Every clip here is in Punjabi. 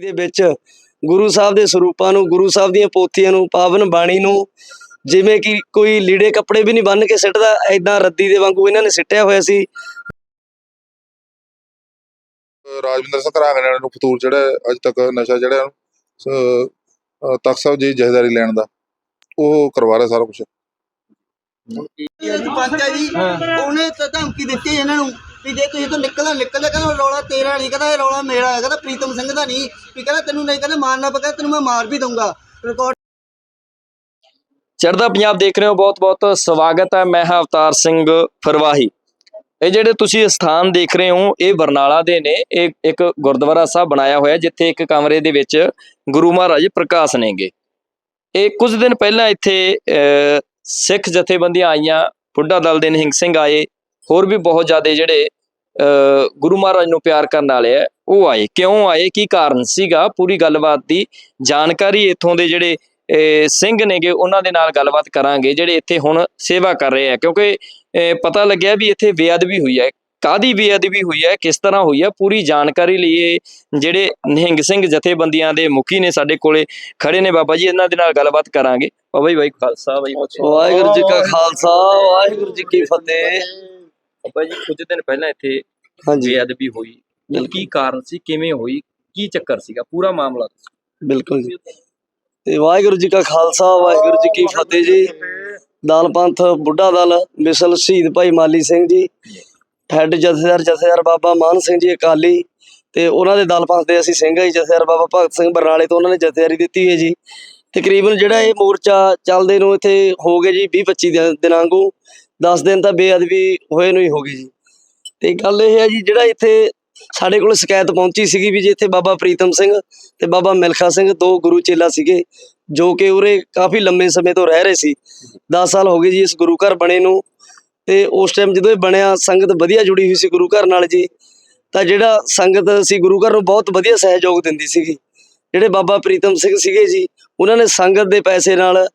ਦੇ ਵਿੱਚ ਗੁਰੂ ਸਾਹਿਬ ਦੇ ਸਰੂਪਾਂ ਨੂੰ ਗੁਰੂ ਸਾਹਿਬ ਦੀਆਂ ਪੋਥੀਆਂ ਨੂੰ ਪਾਵਨ ਬਾਣੀ ਨੂੰ ਜਿਵੇਂ ਕਿ ਕੋਈ ਲੀੜੇ ਕੱਪੜੇ ਵੀ ਨਹੀਂ ਬੰਨ ਕੇ ਸਿੱਟਦਾ ਐਦਾਂ ਰੱਦੀ ਦੇ ਵਾਂਗੂ ਇਹਨਾਂ ਨੇ ਸਿੱਟਿਆ ਹੋਇਆ ਸੀ। ਰਾਜਵਿੰਦਰ ਸਿੰਘ ਘਰਾਂਗਣੇ ਵਾਲੇ ਨੂੰ ਫਤੂਰ ਚੜਿਆ ਅੱਜ ਤੱਕ ਨਸ਼ਾ ਚੜਿਆ ਤਖਤ ਸਾਹਿਬ ਜੀ ਜਹੇਦਾਰੀ ਲੈਣ ਦਾ ਉਹ ਕਰਵਾ ਰਿਹਾ ਸਾਰਾ ਕੁਝ ਸਰਪੰਚ ਹੈ। ਜੀ ਉਹਨੇ ਤਾਂ ਧਮਕੀ ਦਿੱਤੀ ਇਹਨਾਂ ਨੂੰ। ਵੀ ਜੇ ਤੁਸੀਂ ਤੋਂ ਨਿਕਲਣਾ ਨਿਕਲਦਾ ਕਹਿੰਦਾ ਰੌਲਾ ਤੇਰਾ ਨਹੀਂ ਕਹਿੰਦਾ ਇਹ ਰੌਲਾ ਮੇਰਾ ਹੈ ਕਹਿੰਦਾ ਪ੍ਰੀਤਮ ਸਿੰਘ ਦਾ ਨਹੀਂ ਵੀ ਕਹਿੰਦਾ ਤੈਨੂੰ ਨਹੀਂ ਕਹਿੰਦਾ ਮਾਰਨਾ ਪਗਾ ਤੈਨੂੰ ਮੈਂ ਮਾਰ ਵੀ ਦਊਂਗਾ। ਰਿਕਾਰਡ ਚੜ੍ਹਦਾ ਪੰਜਾਬ ਦੇਖ ਰਹੇ ਹੋ ਬਹੁਤ-ਬਹੁਤ ਸਵਾਗਤ ਹੈ ਮੈਂ ਹਾਂ ਅਵਤਾਰ ਸਿੰਘ ਫਰਵਾਹੀ। ਇਹ ਜਿਹੜੇ ਤੁਸੀਂ ਸਥਾਨ ਦੇਖ ਰਹੇ ਹੋ ਇਹ ਬਰਨਾਲਾ ਦੇ ਨੇ ਇਹ ਇੱਕ ਗੁਰਦੁਆਰਾ ਸਾਹਿਬ ਬਣਾਇਆ ਹੋਇਆ ਜਿੱਥੇ ਇੱਕ ਕਮਰੇ ਦੇ ਵਿੱਚ ਗੁਰੂ ਮਹਾਰਾਜ ਪ੍ਰਕਾਸ਼ ਨੇਗੇ। ਇਹ ਕੁਝ ਦਿਨ ਪਹਿਲਾਂ ਇੱਥੇ ਅਹ, ਸਿੱਖ ਜਥੇਬੰਦੀਆਂ ਆਈਆਂ ਬੁੱਢਾ ਦਲ ਦੇ ਨਿਹੰਗ ਸਿੰਘ ਆਏ ਹੋਰ ਵੀ ਬਹੁਤ ਜ਼ਿਆਦਾ ਜਿਹੜੇ ਅਹ, ਗੁਰੂ ਮਹਾਰਾਜ ਨੂੰ ਪਿਆਰ ਕਰਨ ਵਾਲੇ ਆ ਉਹ ਆਏ। ਕਿਉਂ ਆਏ? ਕੀ ਕਾਰਨ ਸੀਗਾ? ਪੂਰੀ ਗੱਲਬਾਤ ਦੀ ਜਾਣਕਾਰੀ ਇੱਥੋਂ ਦੇ ਜਿਹੜੇ ਸਿੰਘ ਨੇਗੇ ਉਹਨਾਂ ਦੇ ਨਾਲ ਗੱਲਬਾਤ ਕਰਾਂਗੇ ਜਿਹੜੇ ਇੱਥੇ ਹੁਣ ਸੇਵਾ ਕਰ ਰਹੇ ਆ। ਕਿਉਂਕਿ ਪਤਾ ਲੱਗਿਆ ਵੀ ਇੱਥੇ ਬੇਅਦਬੀ ਹੋਈ ਹੈ ਕਾਦੀ ਬੇਅਦਬੀ ਹੋਈ ਹੈ ਕਿਸ ਤਰ੍ਹਾਂ ਹੋਈ ਹੈ ਪੂਰੀ ਜਾਣਕਾਰੀ ਲਈ ਜਿਹੜੇ ਨਿਹੰਗ ਸਿੰਘ ਜਥੇਬੰਦੀਆਂ ਦੇ ਮੁਖੀ ਨੇ ਸਾਡੇ ਕੋਲੇ ਖੜੇ ਨੇ। ਬਾਬਾ ਜੀ ਇਹਨਾਂ ਦੇ ਨਾਲ ਗੱਲਬਾਤ ਕਰਾਂਗੇ। ਬਾਬਾ ਜੀ ਬਾਈ ਖਾਲਸਾ ਬਾਈ ਵਾਹਿਗੁਰੂ ਜੀ ਕਾ ਖਾਲਸਾ ਵਾਹਿਗੁਰੂ ਜੀ ਕੀ ਫਤਿਹ। ਬਾਬਾ ਜੀ ਕੁਝ ਦਿਨ ਪਹਿਲਾਂ ਇੱਥੇ ਹਾਂਜੀ। ਬੇਅਦਬੀ ਹੋਈ। ਕੀ ਕਾਰਨ ਸੀ? ਕਿਵੇਂ ਹੋਈ? ਕੀ ਚੱਕਰ ਸੀਗਾ? ਪੂਰਾ ਮਾਮਲਾ। ਬਿਲਕੁਲ ਜੀ। ਤੇ ਵਾਹਿਗੁਰੂ ਜੀ ਕਾ ਖਾਲਸਾ ਵਾਹਿਗੁਰੂ ਜੀ ਕੀ ਫਤਿਹ ਜੀ। ਦਲ ਪੰਥ ਬੁੱਢਾ ਦਲ ਮਿਸਲ ਸ਼ਹੀਦ ਭਾਈ ਮਾਲੀ ਸਿੰਘ ਜੀ ਹੈੱਡ ਜਥੇਦਾਰ ਜਥੇਦਾਰ ਬਾਬਾ ਮਾਨ ਸਿੰਘ ਜੀ ਅਕਾਲੀ ਤੇ ਉਹਨਾਂ ਦੇ ਦਲ ਪੰਥ ਦੇ ਅਸੀਂ ਸਿੰਘ ਜੀ ਜਥੇਦਾਰ ਬਾਬਾ ਭਗਤ ਸਿੰਘ ਬਰਨਾਲੇ ਤੋਂ ਉਹਨਾਂ ਨੇ ਜਥੇਦਾਰੀ ਦਿੱਤੀ ਹੈ ਜੀ। ਤਕਰੀਬਨ ਜਿਹੜਾ ਇਹ ਮੋਰਚਾ ਚੱਲਦੇ ਨੂੰ ਇੱਥੇ ਹੋ ਗਏ ਜੀ 20 25 ਦਿਨ- ਵਾਂਗੂ 10 ਦਿਨ ਤਾਂ ਬੇਅਦਬੀ ਹੋਏ ਨੂੰ ਹੀ ਹੋ ਗਈ ਜੀ। ਤੇ ਗੱਲ ਇਹ ਹੈ ਜੀ, ਜਿਹੜਾ ਇੱਥੇ ਸਾਡੇ ਕੋਲ ਸ਼ਿਕਾਇਤ ਪਹੁੰਚੀ ਸੀਗੀ ਵੀ ਜੀ ਇੱਥੇ ਬਾਬਾ ਪ੍ਰੀਤਮ ਸਿੰਘ ਤੇ ਬਾਬਾ ਮਿਲਖਾ ਸਿੰਘ ਦੋ ਗੁਰੂ ਚੇਲਾ ਸੀਗੇ, ਜੋ ਕਿ ਉਰੇ ਕਾਫੀ ਲੰਮੇ ਸਮੇਂ ਤੋਂ ਰਹਿ ਰਹੇ ਸੀ। 10 ਸਾਲ ਹੋ ਗਏ ਜੀ ਇਸ ਗੁਰੂ ਘਰ ਬਣੇ ਨੂੰ। ਤੇ ਉਸ ਟਾਈਮ ਜਦੋਂ ਇਹ ਬਣਿਆ, ਸੰਗਤ ਵਧੀਆ ਜੁੜੀ ਹੋਈ ਸੀ ਗੁਰੂ ਘਰ ਨਾਲ ਜੀ, ਤਾਂ ਜਿਹੜਾ ਸੰਗਤ ਸੀ ਗੁਰੂ ਘਰ ਨੂੰ ਬਹੁਤ ਵਧੀਆ ਸਹਿਯੋਗ ਦਿੰਦੀ ਸੀਗੀ। ਜਿਹੜੇ ਬਾਬਾ ਪ੍ਰੀਤਮ ਸਿੰਘ ਸੀਗੇ ਜੀ, ਉਹਨਾਂ ਨੇ ਸੰਗਤ ਦੇ ਪੈਸੇ ਨਾਲ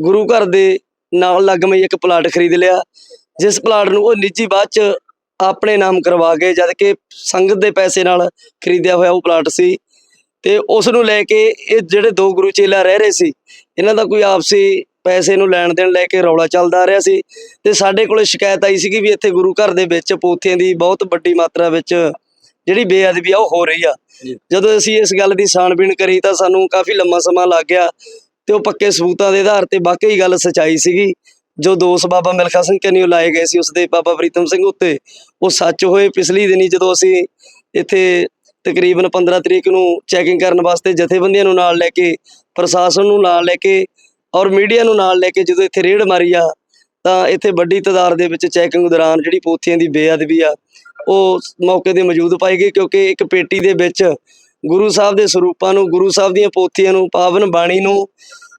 ਗੁਰੂ ਘਰ ਦੇ ਨਾਲ ਲੱਗਮਈ ਇੱਕ ਪਲਾਟ ਖਰੀਦ ਲਿਆ। ਜਿਸ ਪਲਾਟ ਨੂੰ ਉਹ ਨਿੱਜੀ ਬਾਅਦ ਚ ਆਪਣੇ ਨਾਮ ਕਰਵਾ ਕੇ ਜਦ ਕਿ ਸੰਗਤ ਦੇ ਪੈਸੇ ਨਾਲ ਖਰੀਦਿਆ ਹੋਇਆ ਉਹ ਪਲਾਟ ਸੀ। ਤੇ ਉਸ ਨੂੰ ਲੈ ਕੇ ਇਹ ਜਿਹੜੇ ਦੋ ਗੁਰੂ ਚੇਲਾ ਰਹਿ ਰਹੇ ਸੀ ਇਹਨਾਂ ਦਾ ਕੋਈ ਆਪਸੀ ਪੈਸੇ ਨੂੰ ਲੈਣ ਦੇਣ ਲੈ ਕੇ ਰੌਲਾ ਚੱਲਦਾ ਆ ਰਿਹਾ ਸੀ। ਤੇ ਸਾਡੇ ਕੋਲੇ ਸ਼ਿਕਾਇਤ ਆਈ ਸੀਗੀ ਵੀ ਇੱਥੇ ਗੁਰੂ ਘਰ ਦੇ ਵਿੱਚ ਪੋਥੀਆਂ ਦੀ ਬਹੁਤ ਵੱਡੀ ਮਾਤਰਾ ਵਿੱਚ ਜਿਹੜੀ ਬੇਅਦਬੀ ਆ ਉਹ ਹੋ ਰਹੀ ਆ। ਜਦੋਂ ਅਸੀਂ ਇਸ ਗੱਲ ਦੀ ਛਾਣਬੀਣ ਕਰੀ ਤਾਂ ਸਾਨੂੰ ਕਾਫੀ ਲੰਮਾ ਸਮਾਂ ਲੱਗ ਗਿਆ। ਤੇ ਉਹ ਪੱਕੇ ਸਬੂਤਾਂ ਦੇ ਆਧਾਰ ਤੇ ਵਾਕਈ ਗੱਲ ਸਚਾਈ ਸੀਗੀ। ਜੋ ਦੋਸ਼ ਬਾਬਾ ਮਿਲਖਾ ਸਿੰਘ ਕੰਨਿਓ ਲਾਏ ਗਏ ਸੀ, ਉਸਦੇ ਬਾਬਾ ਪ੍ਰੀਤਮ ਸਿੰਘ ਉੱਤੇ। ਉਹ ਸੱਚ ਹੋਏ ਪਿਛਲੀ ਦਿਨੀ ਜਦੋਂ ਅਸੀਂ ਇੱਥੇ ਤਕਰੀਬਨ 15 ਤਰੀਕ ਨੂੰ ਚੈਕਿੰਗ ਕਰਨ ਵਾਸਤੇ ਜਥੇਬੰਦੀਆਂ ਨੂੰ ਨਾਲ ਲੈ ਕੇ, ਪ੍ਰਸ਼ਾਸਨ ਨੂੰ ਨਾਲ ਲੈ ਕੇ ਔਰ ਮੀਡੀਆ ਨੂੰ ਨਾਲ ਲੈ ਕੇ ਜਦੋਂ ਇੱਥੇ ਰੇਡ ਮਾਰੀ ਆ, ਤਾਂ ਇੱਥੇ ਵੱਡੀ ਤਾਦਾਦ ਦੇ ਵਿੱਚ ਚੈਕਿੰਗ ਦੌਰਾਨ ਜਿਹੜੀ ਪੋਥੀਆਂ ਦੀ ਬੇਅਦਬੀ ਆ, ਉਹ ਮੌਕੇ ਤੇ ਮੌਜੂਦ ਪਾਈ ਗਈ ਕਿਉਂਕਿ ਇੱਕ ਪੇਟੀ ਦੇ ਵਿੱਚ ਗੁਰੂ ਸਾਹਿਬ ਦੇ ਸਰੂਪਾਂ ਨੂੰ, ਗੁਰੂ ਸਾਹਿਬ ਦੀਆਂ ਪੋਥੀਆਂ ਨੂੰ, ਪਾਵਨ ਬਾਣੀ ਨੂੰ,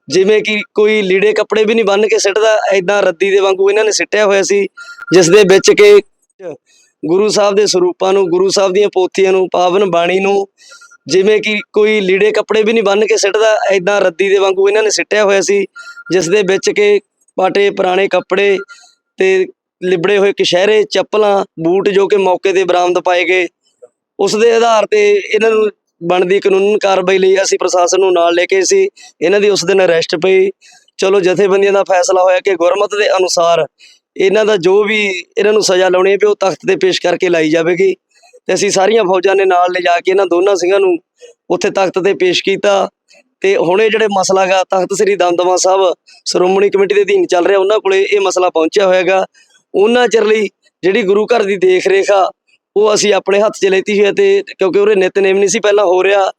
ਜਿਵੇਂ ਕਿ ਕੋਈ ਲੀੜੇ ਕੱਪੜੇ ਵੀ ਨਹੀਂ ਬੰਨ ਕੇ ਸਿੱਟਦਾ ਐਦਾਂ ਰੱਦੀ ਦੇ ਵਾਂਗੂ ਇਹਨਾਂ ਨੇ ਸਿੱਟਿਆ ਹੋਇਆ ਸੀ ਜਿਸ ਦੇ ਵਿੱਚ ਕਿ ਗੁਰੂ ਸਾਹਿਬ ਦੇ ਸਰੂਪਾਂ ਨੂੰ, ਗੁਰੂ ਸਾਹਿਬ ਦੀਆਂ ਪੋਥੀਆਂ ਨੂੰ, ਪਾਵਨ ਬਾਣੀ ਨੂੰ, ਜਿਵੇਂ ਕਿ ਕੋਈ ਲੀੜੇ ਕੱਪੜੇ ਵੀ ਨਹੀਂ ਬੰਨ ਕੇ ਸਿੱਟਦਾ ਐਦਾਂ ਰੱਦੀ ਦੇ ਵਾਂਗੂ ਇਹਨਾਂ ਨੇ ਸਿੱਟਿਆ ਹੋਇਆ ਸੀ ਜਿਸ ਦੇ ਵਿੱਚ ਕਿ ਪਾਟੇ ਪੁਰਾਣੇ ਕੱਪੜੇ ਤੇ ਲਿਬੜੇ ਹੋਏ ਕਸ਼ਹਿਰੇ, ਚੱਪਲਾਂ, ਬੂਟ ਜੋ ਕਿ ਮੌਕੇ ਤੇ ਬਰਾਮਦ ਪਾਏ ਗਏ, ਉਸ ਦੇ ਆਧਾਰ ਤੇ ਇਹਨਾਂ ਨੂੰ ਬਣਦੀ ਕਾਨੂੰਨ ਕਾਰਵਾਈ ਲਈ ਅਸੀਂ ਪ੍ਰਸ਼ਾਸਨ ਨੂੰ ਨਾਲ ਲੈ ਕੇ ਸੀ। ਇਹਨਾਂ ਦੀ ਉਸ ਦਿਨ ਅਰੈਸਟ ਪਈ। ਚਲੋ, ਜਥੇਬੰਦੀਆਂ ਦਾ ਫੈਸਲਾ ਹੋਇਆ ਕਿ ਗੁਰਮਤ ਦੇ ਅਨੁਸਾਰ ਇਹਨਾਂ ਦਾ ਜੋ ਵੀ ਇਹਨਾਂ ਨੂੰ ਸਜ਼ਾ ਲਾਉਣੀ ਹੈ ਵੀ ਉਹ ਤਖਤ ਤੇ ਪੇਸ਼ ਕਰਕੇ ਲਾਈ ਜਾਵੇਗੀ। ਤੇ ਅਸੀਂ ਸਾਰੀਆਂ ਫੌਜਾਂ ਨੇ ਨਾਲ ਲਿਜਾ ਕੇ ਇਹਨਾਂ ਦੋਨਾਂ ਸਿੰਘਾਂ ਨੂੰ ਉੱਥੇ ਤਖਤ ਤੇ ਪੇਸ਼ ਕੀਤਾ। ਤੇ ਹੁਣ ਇਹ ਜਿਹੜੇ ਮਸਲਾ ਗਾ, ਤਖਤ ਸ੍ਰੀ ਦਮਦਮਾ ਸਾਹਿਬ ਸ਼੍ਰੋਮਣੀ ਕਮੇਟੀ ਦੇ ਅਧੀਨ ਚੱਲ ਰਿਹਾ, ਉਹਨਾਂ ਕੋਲੇ ਇਹ ਮਸਲਾ ਪਹੁੰਚਿਆ ਹੋਇਆਗਾ। ਉਹਨਾਂ ਚਿਰ ਲਈ ਜਿਹੜੀ ਗੁਰੂ ਘਰ ਦੀ ਦੇਖ ਰੇਖ ਆ ਉਹ ਅਸੀਂ ਆਪਣੇ ਹੱਥ 'ਚ ਲੈਤੀ ਹੋਈ ਹੈ ਤੇ ਕਿਉਂਕਿ ਉਹਦੇ ਨਿਤਨੇਮ ਨਹੀਂ ਸੀ ਪਹਿਲਾਂ ਹੋ ਰਿਹਾ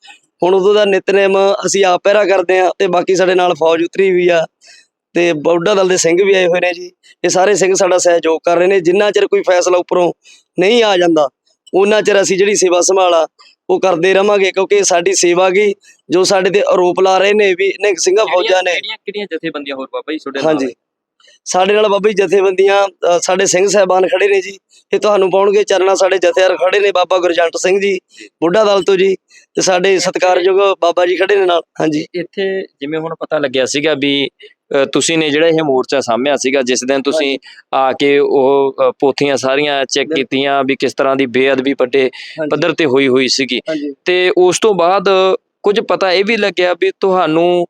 ਹੁਣ ਉਦੋਂ ਦਾ ਨਿਤਨੇਮ ਅਸੀਂ ਆਪ ਪਹਿਰਾ ਕਰਦੇ ਆ ਤੇ ਬਾਕੀ ਸਾਡੇ ਨਾਲ ਫੌਜ ਉਤਰੀ ਹੋਈ ਆ ਤੇ ਬੌਡਾ ਦਲ ਦੇ ਸਿੰਘ ਵੀ ਆਏ ਹੋਏ ਨੇ ਜੀ ਇਹ ਸਾਰੇ ਸਿੰਘ ਸਾਡਾ ਸਹਿਯੋਗ ਕਰ ਰਹੇ ਨੇ ਜਿੰਨਾ ਚਿਰ ਕੋਈ ਫੈਸਲਾ ਉੱਪਰੋਂ ਨਹੀਂ ਆ ਜਾਂਦਾ ਉਹਨਾਂ ਚਿਰ ਅਸੀਂ ਜਿਹੜੀ ਸੇਵਾ ਸੰਭਾਲਾ ਉਹ ਕਰਦੇ ਰਵਾਂਗੇ ਕਿਉਂਕਿ ਸਾਡੀ ਸੇਵਾ ਗਈ ਜੋ ਸਾਡੇ ਤੇ ਆਰੋਪ ਲਾ ਰਹੇ ਨੇ ਵੀ ਨਿਹੰਗ ਸਿੰਘਾਂ ਫੌਜਾਂ ਨੇ। ਕਿਹੜੀਆਂ ਕਿਹੜੀਆਂ ਜਥੇਬੰਦੀਆਂ ਹੋਰ ਬਾਬਾ ਜੀ ਤੁਹਾਡੇ ਨਾਲ? ਹਾਂਜੀ। ਸਾਡੇ ਨਾਲ ਬਾਬਾ ਜੀ ਜਥੇਬੰਦੀਆਂ ਸਾਡੇ ਸਿੰਘ ਸਾਹਿਬਾਨ ਖੜੇ ਨੇ ਜੀ। ਇਹ ਤੁਹਾਨੂੰ ਪਾਉਣਗੇ ਚਰਨਾ ਸਾਡੇ ਜਥੇਦਾਰ ਖੜੇ ਨੇ ਬਾਬਾ ਗੁਰਜੰਟ ਸਿੰਘ ਜੀ ਬੁੱਢਾ ਦਲ ਤੋਂ ਜੀ ਤੇ ਸਾਡੇ ਸਤਿਕਾਰਯੋਗ ਬਾਬਾ ਜੀ ਖੜੇ ਨੇ ਨਾਲ। ਹਾਂਜੀ। ਇੱਥੇ ਜਿਵੇਂ ਹੁਣ ਪਤਾ ਲੱਗਿਆ ਸੀਗਾ ਵੀ ਤੁਸੀਂ ਨੇ ਜਿਹੜਾ ਇਹ ਮੋਰਚਾ ਸਾਹਮਿਆ ਸੀਗਾ ਜਿਸ ਦਿਨ ਤੁਸੀਂ ਆ ਕੇ ਉਹ ਪੋਥੀਆਂ ਸਾਰੀਆਂ ਚੈੱਕ ਕੀਤੀਆਂ ਵੀ ਕਿਸ ਤਰ੍ਹਾਂ ਦੀ ਬੇਅਦਬੀ ਵੱਡੇ ਪੱਧਰ ਤੇ ਹੋਈ ਹੋਈ ਸੀਗੀ। ਤੇ ਉਸ ਤੋਂ ਬਾਅਦ ਕੁਝ ਪਤਾ ਇਹ ਵੀ ਲੱਗਿਆ ਵੀ ਤੁਹਾਨੂੰ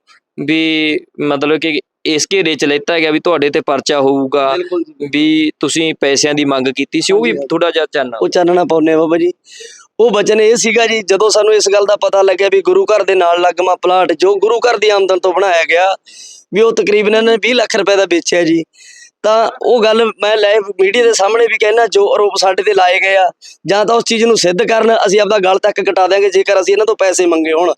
ਵੀ ਮਤਲਬ ਕਿ ਇਸ ਘੇਰੇ ਚ ਲੈਤਾ ਗਿਆ ਵੀ ਤੁਹਾਡੇ ਤੇ ਪਰਚਾ ਹੋਊਗਾ ਬਿਲਕੁਲ ਜੀ ਵੀ ਤੁਸੀਂ ਪੈਸਿਆਂ ਦੀ ਮੰਗ ਕੀਤੀ ਸੀ ਉਹ ਵੀ। ਥੋੜਾ ਜਿਹਾ ਜਾਨਣਾ ਉਹ ਚਾਨਣਾ ਪਾਉਨੇ ਆ ਬਾਬਾ ਜੀ। ਉਹ ਬਚਨ ਇਹ ਸੀਗਾ ਜੀ ਜਦੋਂ ਸਾਨੂੰ ਇਸ ਗੱਲ ਦਾ ਪਤਾ ਲੱਗਿਆ ਵੀ ਗੁਰੂ ਘਰ ਦੇ ਨਾਲ ਲੱਗਮਾ ਪਲਾਟ ਜੋ ਗੁਰੂ ਘਰ ਦੀ ਆਮਦਨ ਤੋਂ ਬਣਾਇਆ ਗਿਆ ਵੀ ਉਹ ਤਕਰੀਬਨ ਇਹਨਾਂ ਨੇ 20 ਲੱਖ ਰੁਪਏ ਦਾ ਵੇਚਿਆ ਜੀ। ਤਾਂ ਉਹ ਗੱਲ ਮੈਂ ਲਾਈਵ ਮੀਡੀਆ ਦੇ ਸਾਹਮਣੇ ਵੀ ਕਹਿਣਾ ਜੋ ਆਰੋਪ ਸਾਡੇ ਤੇ ਲਾਏ ਗਏ ਆ, ਜਾਂ ਤਾਂ ਉਸ ਚੀਜ਼ ਨੂੰ ਸਿੱਧ ਕਰਨ, ਅਸੀਂ ਆਪਦਾ ਗਲ ਤੱਕ ਕਟਾ ਦਿਆਂਗੇ, ਜੇਕਰ ਅਸੀਂ ਇਹਨਾਂ ਤੋਂ ਪੈਸੇ ਮੰਗੇ ਹੋਣ।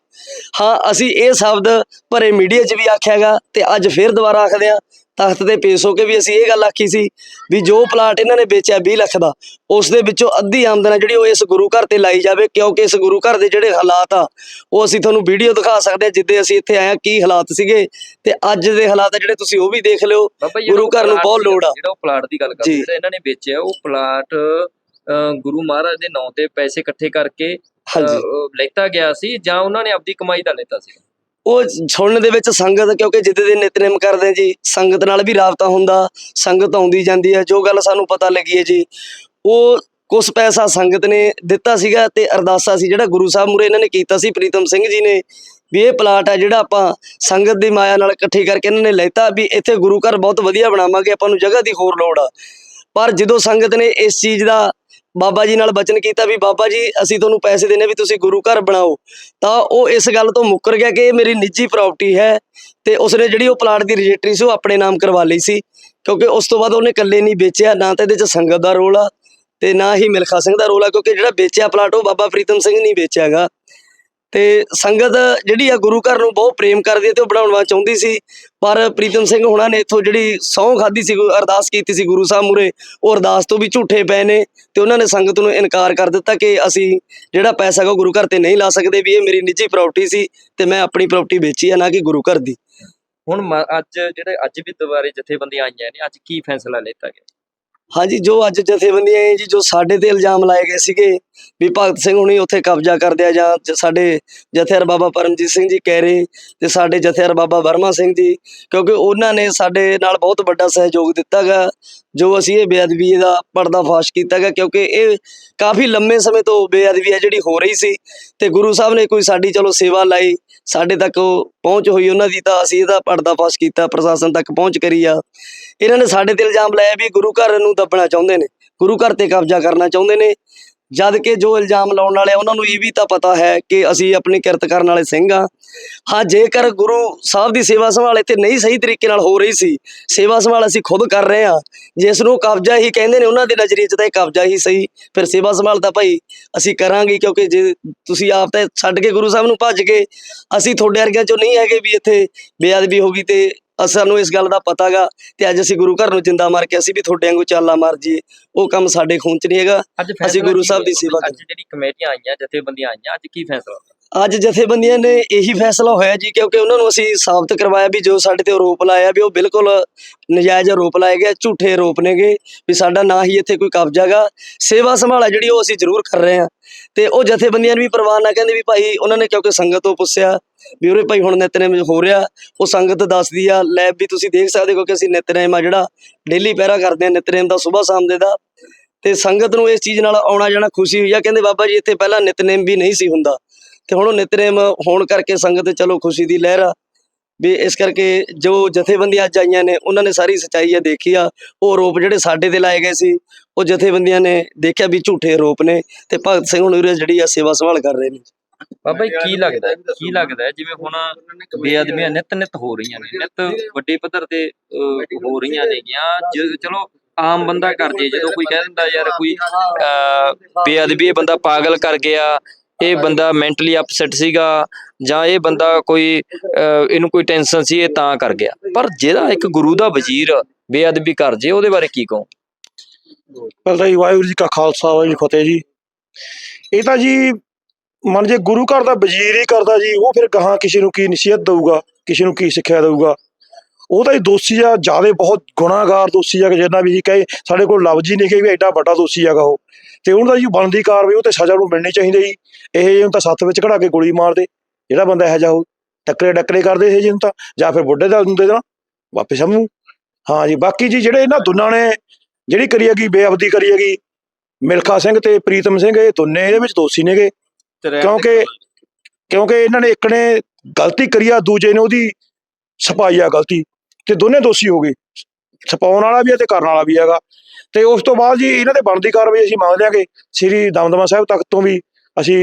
ਹਾਂ, ਅਸੀਂ ਇਹ ਸ਼ਬਦ ਭਰੇ ਮੀਡੀਆ 'ਚ ਵੀ ਆਖਿਆਗਾ ਤੇ ਅੱਜ ਫੇਰ ਦੁਬਾਰਾ ਆਖਦੇ ਆ ਤਖਤ ਤੇ ਪੇਸ਼ ਹੋ ਕੇ ਵੀ ਅਸੀਂ ਇਹ ਗੱਲ ਆਖੀ ਸੀ ਵੀ ਜੋ ਪਲਾਟ ਇਹਨਾਂ ਨੇ ਵੇਚਿਆ 20 ਲੱਖ ਦਾ ਉਸ ਦੇ ਵਿੱਚੋਂ ਅੱਧੀ ਆਮਦਨ ਜਿਹੜੀ ਉਹ ਇਸ ਗੁਰੂ ਘਰ ਤੇ ਲਾਈ ਜਾਵੇ ਕਿਉਂਕਿ ਇਸ ਗੁਰੂ ਘਰ ਦੇ ਜਿਹੜੇ ਹਾਲਾਤ ਆ ਉਹ ਅਸੀਂ ਤੁਹਾਨੂੰ ਵੀਡੀਓ ਦਿਖਾ ਸਕਦੇ ਹਾਂ ਜਿੱਦੇ ਅਸੀਂ ਇੱਥੇ ਹਾਂ ਕੀ ਹਾਲਾਤ ਸੀਗੇ ਤੇ ਅੱਜ ਦੇ ਹਾਲਾਤ ਆ ਜਿਹੜੇ ਤੁਸੀਂ ਉਹ ਵੀ ਦੇਖ ਲਿਓ ਗੁਰੂ ਘਰ ਨੂੰ ਬਹੁਤ ਲੋੜ ਆ। ਜਿਹੜਾ ਉਹ ਪਲਾਟ ਦੀ ਗੱਲ ਕਰਦੇ। ਜਿਹੜਾ ਇਹਨਾਂ ਨੇ ਵੇਚਿਆ ਉਹ ਪਲਾਟ ਗੁਰੂ ਮਹਾਰਾਜ ਦੇ ਨਾਂ ਤੇ ਪੈਸੇ ਇਕੱਠੇ ਕਰਕੇ ਲੈਤਾ ਗਿਆ ਸੀ ਜਾਂ ਉਹਨਾਂ ਨੇ ਆਪਦੀ ਕਮਾਈ ਦਾ ਲੈਤਾ ਸੀ ਉਹ ਸੁਣਨ ਦੇ ਵਿੱਚ ਸੰਗਤ, ਕਿਉਂਕਿ ਜਿੱਦੇ ਦੇ ਨਿਤਨੇਮ ਕਰਦੇ ਜੀ, ਸੰਗਤ ਨਾਲ ਵੀ ਰਾਬਤਾ ਹੁੰਦਾ, ਸੰਗਤ ਆਉਂਦੀ ਜਾਂਦੀ ਹੈ, ਜੋ ਗੱਲ ਸਾਨੂੰ ਪਤਾ ਲੱਗੀ ਹੈ ਜੀ, ਉਹ ਕੁਛ ਪੈਸਾ ਸੰਗਤ ਨੇ ਦਿੱਤਾ ਸੀਗਾ ਤੇ ਅਰਦਾਸਾ ਸੀ, ਜਿਹੜਾ ਗੁਰੂ ਸਾਹਿਬ ਮੂਰੇ ਇਹਨਾਂ ਨੇ ਕੀਤਾ ਸੀ, ਪ੍ਰੀਤਮ ਸਿੰਘ ਜੀ ਨੇ, ਵੀ ਇਹ ਪਲਾਟ ਹੈ ਜਿਹੜਾ ਆਪਾਂ ਸੰਗਤ ਦੀ ਮਾਇਆ ਨਾਲ ਇਕੱਠੀ ਕਰਕੇ ਇਹਨਾਂ ਨੇ ਲੈਤਾ, ਵੀ ਇੱਥੇ ਗੁਰੂ ਘਰ ਬਹੁਤ ਵਧੀਆ ਬਣਾਵਾਂਗੇ, ਆਪਾਂ ਨੂੰ ਜਗ੍ਹਾ ਦੀ ਹੋਰ ਲੋੜ ਆ। ਪਰ ਜਦੋਂ ਸੰਗਤ ਨੇ ਇਸ ਚੀਜ਼ ਦਾ ਬਾਬਾ ਜੀ ਨਾਲ ਬਚਨ ਕੀਤਾ ਵੀ ਬਾਬਾ ਜੀ, ਅਸੀਂ ਤੁਹਾਨੂੰ ਪੈਸੇ ਦੇਣੇ ਵੀ ਤੁਸੀਂ ਗੁਰੂ ਘਰ ਬਣਾਓ। ਤਾਂ ਉਹ ਇਸ ਗੱਲ ਤੋਂ ਮੁੱਕਰ ਗਿਆ ਕਿ ਇਹ ਮੇਰੀ ਨਿੱਜੀ ਪ੍ਰਾਪਰਟੀ ਹੈ ਤੇ ਉਸਨੇ ਜਿਹੜੀ ਉਹ ਪਲਾਟ ਦੀ ਰਜਿਸਟਰੀ ਸੀ, ਉਹ ਆਪਣੇ ਨਾਮ ਕਰਵਾ ਲਈ ਸੀ। ਕਿਉਂਕਿ ਉਸ ਤੋਂ ਬਾਅਦ ਉਹਨੇ ਇਕੱਲੇ ਨਹੀਂ ਵੇਚਿਆ, ਨਾ ਤਾਂ ਇਹਦੇ 'ਚ ਸੰਗਤ ਦਾ ਰੋਲ ਆ ਤੇ ਨਾ ਹੀ ਮਿਲਖਾ ਸਿੰਘ ਦਾ ਰੋਲ ਆ, ਕਿਉਂਕਿ ਜਿਹੜਾ ਵੇਚਿਆ ਪਲਾਟ ਉਹ ਬਾਬਾ ਪ੍ਰੀਤਮ ਸਿੰਘ ਨਹੀਂ ਵੇਚਿਆਗਾ। ਤੇ ਸੰਗਤ ਜਿਹੜੀ ਆ ਗੁਰੂ ਘਰ ਨੂੰ ਬਹੁਤ ਪ੍ਰੇਮ ਕਰਦੀ ਹੈ ਤੇ ਉਹ ਬਣਾਉਣਾ ਚਾਹੁੰਦੀ ਸੀ। ਪਰ ਪ੍ਰੀਤਮ ਸਿੰਘ ਹੁਣਾਂ ਨੇ ਇੱਥੋਂ ਜਿਹੜੀ ਸਹੁੰ ਖਾਦੀ ਸੀ ਅਰਦਾਸ ਕੀਤੀ ਸੀ ਗੁਰੂ ਸਾਹਿਬ ਮੂਰੇ ਉਹ ਅਰਦਾਸ ਤੋਂ ਵੀ ਝੂਠੇ ਪਏ ਨੇ ਤੇ ਉਹਨਾਂ ਨੇ ਸੰਗਤ ਨੂੰ ਇਨਕਾਰ ਕਰ ਦਿੱਤਾ ਕਿ ਅਸੀਂ ਜਿਹੜਾ ਪੈਸਾ ਹੈਗਾ ਉਹ ਗੁਰੂ ਘਰ ਤੇ ਨਹੀਂ ਲਾ ਸਕਦੇ ਵੀ ਇਹ ਮੇਰੀ ਨਿੱਜੀ ਪ੍ਰਾਪਰਟੀ ਸੀ ਤੇ ਮੈਂ ਆਪਣੀ ਪ੍ਰਾਪਰਟੀ ਵੇਚੀ ਆ, ਨਾ ਕਿ ਗੁਰੂ ਘਰ ਦੀ। ਹੁਣ ਮ- ਅੱਜ ਜਿਹੜੇ ਅੱਜ ਵੀ ਦੁਬਾਰੇ ਜਥੇਬੰਦੀਆਂ ਆਈਆਂ ਨੇ, ਅੱਜ ਕੀ ਫੈਸਲਾ ਲਿੱਤਾ ਗਿਆ? ਹਾਂਜੀ, ਜੋ ਅੱਜ ਜਥੇਬੰਦੀਆਂ ਹੈ ਜੀ, ਜੋ ਸਾਡੇ ਤੇ ਇਲਜ਼ਾਮ ਲਾਏ ਗਏ ਸੀਗੇ ਵੀ ਭਗਤ ਸਿੰਘ ਹੁਣੀ ਉੱਥੇ ਕਬਜ਼ਾ ਕਰਦੇ ਆ ਜਾਂ ਜ- ਸਾਡੇ ਜਥੇਦਾਰ ਬਾਬਾ ਪਰਮਜੀਤ ਸਿੰਘ ਜੀ ਕਹਿ ਰਹੇ ਤੇ ਸਾਡੇ ਜਥੇਦਾਰ ਬਾਬਾ ਵਰਮਾ ਸਿੰਘ ਜੀ, ਕਿਉਂਕਿ ਉਹਨਾਂ ਨੇ ਸਾਡੇ ਨਾਲ ਬਹੁਤ ਵੱਡਾ ਸਹਿਯੋਗ ਦਿੱਤਾਗਾ ਜੋ ਅਸੀਂ ਇਹ ਬੇਅਦਬੀ ਦਾ ਪਰਦਾਫਾਸ਼ ਕੀਤਾਗਾ ਕਿਉਂਕਿ ਇਹ ਕਾਫੀ ਲੰਮੇ ਸਮੇਂ ਤੋਂ ਬੇਅਦਬੀ ਹੈ ਜਿਹੜੀ ਹੋ ਰਹੀ ਸੀ ਤੇ ਗੁਰੂ ਸਾਹਿਬ ਨੇ ਕੋਈ ਸਾਡੀ ਚਲੋ ਸੇਵਾ ਲਾਈ ਸਾਡੇ ਤੱਕ ਉਹ ਪਹੁੰਚ ਹੋਈ ਉਹਨਾਂ ਦੀ ਤਾਂ ਅਸੀਂ ਇਹਦਾ ਪਰਦਾਫਾਸ਼ ਕੀਤਾ, ਪ੍ਰਸ਼ਾਸਨ ਤੱਕ ਪਹੁੰਚ ਕਰੀ ਆ। ਇਹਨਾਂ ਨੇ ਸਾਡੇ ਤੇ ਇਲਜ਼ਾਮ ਲਾਇਆ ਵੀ ਗੁਰੂ ਘਰ ਨੂੰ ਦੱਬਣਾ ਚਾਹੁੰਦੇ ਨੇ, ਗੁਰੂ ਘਰ ਤੇ ਕਬਜ਼ਾ ਕਰਨਾ ਚਾਹੁੰਦੇ ਨੇ। ਜਦ ਕਿ ਜੋ ਇਲਜ਼ਾਮ ਲਾਉਣ ਵਾਲੇ ਉਹਨਾਂ ਨੂੰ ਇਹ ਵੀ ਤਾਂ ਪਤਾ ਹੈ ਕਿ ਅਸੀਂ ਆਪਣੀ ਕਿਰਤ ਕਰਨ ਵਾਲੇ ਸਿੰਘ ਆ। ਹਾਂ, ਜੇਕਰ ਗੁਰੂ ਸਾਹਿਬ ਦੀ ਸੇਵਾ ਸੰਭਾਲ ਇੱਥੇ ਨਹੀਂ ਸਹੀ ਤਰੀਕੇ ਨਾਲ ਹੋ ਰਹੀ ਸੀ, ਸੇਵਾ ਸੰਭਾਲ ਅਸੀਂ ਖੁਦ ਕਰ ਰਹੇ ਆ ਜਿਸ ਨੂੰ ਕਬਜ਼ਾ ਹੀ ਕਹਿੰਦੇ ਨੇ, ਉਹਨਾਂ ਦੇ ਨਜ਼ਰੀਏ 'ਚ ਤਾਂ ਇਹ ਕਬਜ਼ਾ ਹੀ ਸਹੀ। ਫਿਰ ਸੇਵਾ ਸੰਭਾਲ ਤਾਂ ਭਾਈ ਅਸੀਂ ਕਰਾਂਗੇ, ਕਿਉਂਕਿ ਜੇ ਤੁਸੀਂ ਆਪ ਤਾਂ ਛੱਡ ਕੇ ਗੁਰੂ ਸਾਹਿਬ ਨੂੰ ਭੱਜ ਗਏ, ਅਸੀਂ ਤੁਹਾਡੇ ਵਰਗਿਆਂ 'ਚੋਂ ਨਹੀਂ ਹੈਗੇ ਵੀ ਇੱਥੇ ਬੇਅਦਬੀ ਹੋ ਗਈ ਤੇ ਸਾਨੂੰ ਇਸ ਗੱਲ ਦਾ ਪਤਾਗਾ ਤੇ ਅੱਜ ਅਸੀਂ ਗੁਰੂ ਘਰ ਨੂੰ ਜਿੰਦਾ ਮਾਰ ਕੇ ਅਸੀਂ ਵੀ ਤੁਹਾਡੇ ਵਾਂਗੂ ਚਾਲਾ ਮਾਰ ਜੀਏ ਉਹ ਕੰਮ ਸਾਡੇ ਖੂਨ 'ਚ ਨਹੀਂ ਹੈਗਾ। ਅਸੀਂ ਗੁਰੂ ਸਾਹਿਬ ਦੀ? ਸੇਵਾ ਅੱਜ ਜਿਹੜੀ ਕਮੇਟੀਆਂ ਆਈਆਂ ਜਥੇਬੰਦੀਆਂ ਆਈਆਂ ਅੱਜ ਕੀ ਫੈਸਲਾ ਅੱਜ ਜਥੇਬੰਦੀਆਂ ਨੇ ਇਹੀ ਫੈਸਲਾ ਹੋਇਆ ਜੀ, ਕਿਉਂਕਿ ਉਹਨਾਂ ਨੂੰ ਅਸੀਂ ਸਾਬਤ ਕਰਵਾਇਆ ਵੀ ਜੋ ਸਾਡੇ ਤੇ ਆਰੋਪ ਲਾਇਆ ਵੀ ਉਹ ਬਿਲਕੁਲ ਨਜਾਇਜ਼ ਆਰੋਪ ਲਾਏ ਗਏ, ਝੂਠੇ ਆਰੋਪ ਨੇਗੇ, ਵੀ ਸਾਡਾ ਨਾ ਹੀ ਇੱਥੇ ਕੋਈ ਕਬਜ਼ਾਗਾ ਸੇਵਾ ਸੰਭਾਲਾ ਜਿਹੜੀ ਉਹ ਅਸੀਂ ਜ਼ਰੂਰ ਕਰ ਰਹੇ ਹਾਂ। ਤੇ ਉਹ ਜਥੇਬੰਦੀਆਂ ਨੂੰ ਵੀ ਪ੍ਰਵਾਨ ਨਾ ਕਹਿੰਦੇ ਵੀ ਭਾਈ ਉਹਨਾਂ ਨੇ ਕਿਉਂਕਿ ਸੰਗਤ ਤੋਂ ਪੁੱਛਿਆ ਵੀ ਉਰੇ ਭਾਈ ਹੁਣ ਨਿਤਨੇਮ ਹੋ ਰਿਹਾ, ਉਹ ਸੰਗਤ ਦੱਸਦੀ ਆ, ਲੈਬ ਵੀ ਤੁਸੀਂ ਦੇਖ ਸਕਦੇ ਹੋ ਕਿਉਂਕਿ ਅਸੀਂ ਨਿਤਨੇਮ ਆ ਜਿਹੜਾ, ਡੇਲੀ ਪਹਿਰਾ ਕਰਦੇ ਆ ਨਿਤਨੇਮ ਦਾ ਸਵੇਰ ਸ਼ਾਮ ਦੇ ਦਾ। ਤੇ ਸੰਗਤ ਨੂੰ ਇਸ ਚੀਜ਼ ਨਾਲ ਆਉਣਾ ਜਾਣਾ ਖੁਸ਼ੀ ਹੋਈ ਆ, ਕਹਿੰਦੇ ਬਾਬਾ ਜੀ ਇੱਥੇ ਪਹਿਲਾਂ ਨਿਤਨੇਮ ਵੀ ਨਹੀਂ ਸੀ ਹੁੰਦਾ। ਤੇ ਹੁਣ ਉਹ ਨਿਤਨੇਮ ਹੋਣ ਕਰਕੇ ਸੰਗਤ ਚਲੋ ਖੁਸ਼ੀ ਦੀ ਲਹਿਰ ਆ। ਵੀ ਇਸ ਕਰਕੇ ਜੋ ਜਥੇਬੰਦੀਆਂ ਅੱਜ ਆਈਆਂ ਨੇ ਉਹਨਾਂ ਨੇ ਸਾਰੀ ਸੱਚਾਈ ਆ ਦੇਖੀ ਆ। ਉਹ ਆਰੋਪ ਜਿਹੜੇ ਸਾਡੇ ਤੇ ਲਾਏ ਗਏ ਸੀ ਉਹ ਜਥੇਬੰਦੀਆਂ ਨੇ ਦੇਖਿਆ ਵੀ ਝੂਠੇ ਆਰੋਪ ਨੇ ਤੇ ਭਗਤ ਸਿੰਘ ਹੁਣ ਜਿਹੜੀ ਆ ਸੇਵਾ ਸੰਭਾਲ ਕਰ ਰਹੇ ਨੇ। ਬਾਬਾ ਜੀ ਕੀ ਲੱਗਦਾ ਕੀ ਲੱਗਦਾ ਜਿਵੇਂ ਹੁਣ ਬੇਅਦਬੀਆਂ ਨਿਤ ਨਿਤ ਹੋ ਰਹੀਆਂ ਨੇ ਨਿਤ ਵੱਡੇ ਪੱਧਰ ਤੇ ਹੋ ਰਹੀਆਂ ਨੇ ਜ- ਚਲੋ ਆਮ ਬੰਦਾ ਕਰ ਜਦੋਂ ਕੋਈ ਕਹਿ ਦਿੰਦਾ ਯਾਰ ਕੋਈ ਅਹ, ਬੇਅਦਬੀ ਬੰਦਾ ਪਾਗਲ ਕਰ ਗਿਆ ਇਹ ਬੰਦਾ ਮੈਂਟਲੀ ਅਪਸੈਟ ਸੀਗਾ ਜਾਂ ਇਹ ਬੰਦਾ ਕੋਈ ਅਹ, ਇਹਨੂੰ ਕੋਈ ਟੈਨਸ਼ਨ ਸੀ ਇਹ ਤਾਂ ਕਰ ਗਿਆ। ਪਰ ਜਿਹੜਾ ਇੱਕ ਗੁਰੂ ਦਾ ਵਜ਼ੀਰ ਬੇਅਦਬੀ ਕਰ ਜੇ ਉਹਦੇ ਬਾਰੇ ਕੀ ਕਹੋ ਪਹਿਲਾਂ ਜੀ ਵਾਹਿਗੁਰੂ ਜੀ ਕਾ ਖਾਲਸਾ ਵਾਹਿਗੁਰੂ ਜੀ ਫਤਿਹ ਜੀ। ਇਹ ਤਾਂ ਜੀ ਮਨ ਜੇ ਗੁਰੂ ਘਰ ਦਾ ਵਜ਼ੀਰ ਹੀ ਕਰਦਾ ਜੀ ਉਹ ਫਿਰ ਗਾਹਾਂ ਕਿਸੇ ਨੂੰ ਕੀ ਨਸੀਹਤ ਦਊਗਾ ਕਿਸੇ ਨੂੰ ਕੀ ਸਿੱਖਿਆ ਦੇਊਗਾ? ਉਹ ਤਾਂ ਹੀ ਦੋਸ਼ੀ ਆ ਜ਼ਿਆਦਾ ਬਹੁਤ ਗੁਨਾਹਗਾਰ ਦੋਸ਼ੀ ਆ ਕਿ ਜਿੰਨਾ ਵੀ ਜੀ ਕਹੇ ਸਾਡੇ ਕੋਲ ਲਫ਼ਜ਼ ਹੀ ਨਹੀਂ ਕਿ ਵੀ ਐਡਾ ਵੱਡਾ ਦੋਸ਼ੀ ਹੈਗਾ ਉਹ। ਤੇ ਉਹਨਾਂ ਦਾ ਜੀ ਬਣਦੀ ਕਾਰਵਾਈ ਉਹ ਤੇ ਸਜ਼ਾ ਨੂੰ ਮਿਲਣੀ ਚਾਹੀਦੀ ਜੀ। ਇਹ ਜਿਹਨੂੰ ਤਾਂ ਸੱਤ ਵਿੱਚ ਘੜਾ ਕੇ ਗੋਲੀ ਮਾਰਦੇ। ਜਿਹੜਾ ਬੰਦਾ ਇਹੋ ਉਹ ਟੱਕਰੇ ਟੱਕਰੇ ਕਰਦੇ ਇਹ ਜਿਹਨੂੰ ਤਾਂ ਜਾਂ ਫਿਰ ਬੁੱਢੇ ਦਾ ਹੁੰਦੇ ਨਾ ਵਾਪਸ ਹਮੂ ਹਾਂ ਜੀ ਬਾਕੀ ਜੀ ਜਿਹੜੇ ਇਹਨਾਂ ਦੋਨਾਂ ਨੇ ਜਿਹੜੀ ਕਰੀ ਹੈਗੀ ਬੇਅਬਦੀ ਕਰੀ ਹੈਗੀ ਮਿਲਖਾ ਸਿੰਘ ਤੇ ਪ੍ਰੀਤਮ ਸਿੰਘ ਇਹ ਦੋਨੇ ਇਹਦੇ ਵਿੱਚ ਦੋਸ਼ੀ ਨੇਗੇ। ਕਿਉਂਕਿ ਕਿਉਂਕਿ ਇਹਨਾਂ ਨੇ ਇੱਕ ਨੇ ਗਲਤੀ ਕਰੀ ਆ ਦੂਜੇ ਨੇ ਉਹਦੀ ਛਪਾਈ ਆ ਗਲਤੀ। ਤੇ ਦੋਨੇ ਦੋਸ਼ੀ ਹੋ ਗਏ। ਛਪਾਉਣ ਵਾਲਾ ਵੀ ਹੈ ਤੇ ਕਰਨ ਵਾਲਾ ਵੀ ਹੈਗਾ। ਤੇ ਉਸ ਤੋਂ ਬਾਅਦ ਜੀ ਇਹਨਾਂ ਤੇ ਬਣਦੀ ਕਾਰਵਾਈ ਅਸੀਂ ਮੰਗਦੇ ਹਾਂਗੇ ਸ੍ਰੀ ਦਮਦਮਾ ਸਾਹਿਬ ਤੱਕ ਤੋਂ ਵੀ ਅਸੀਂ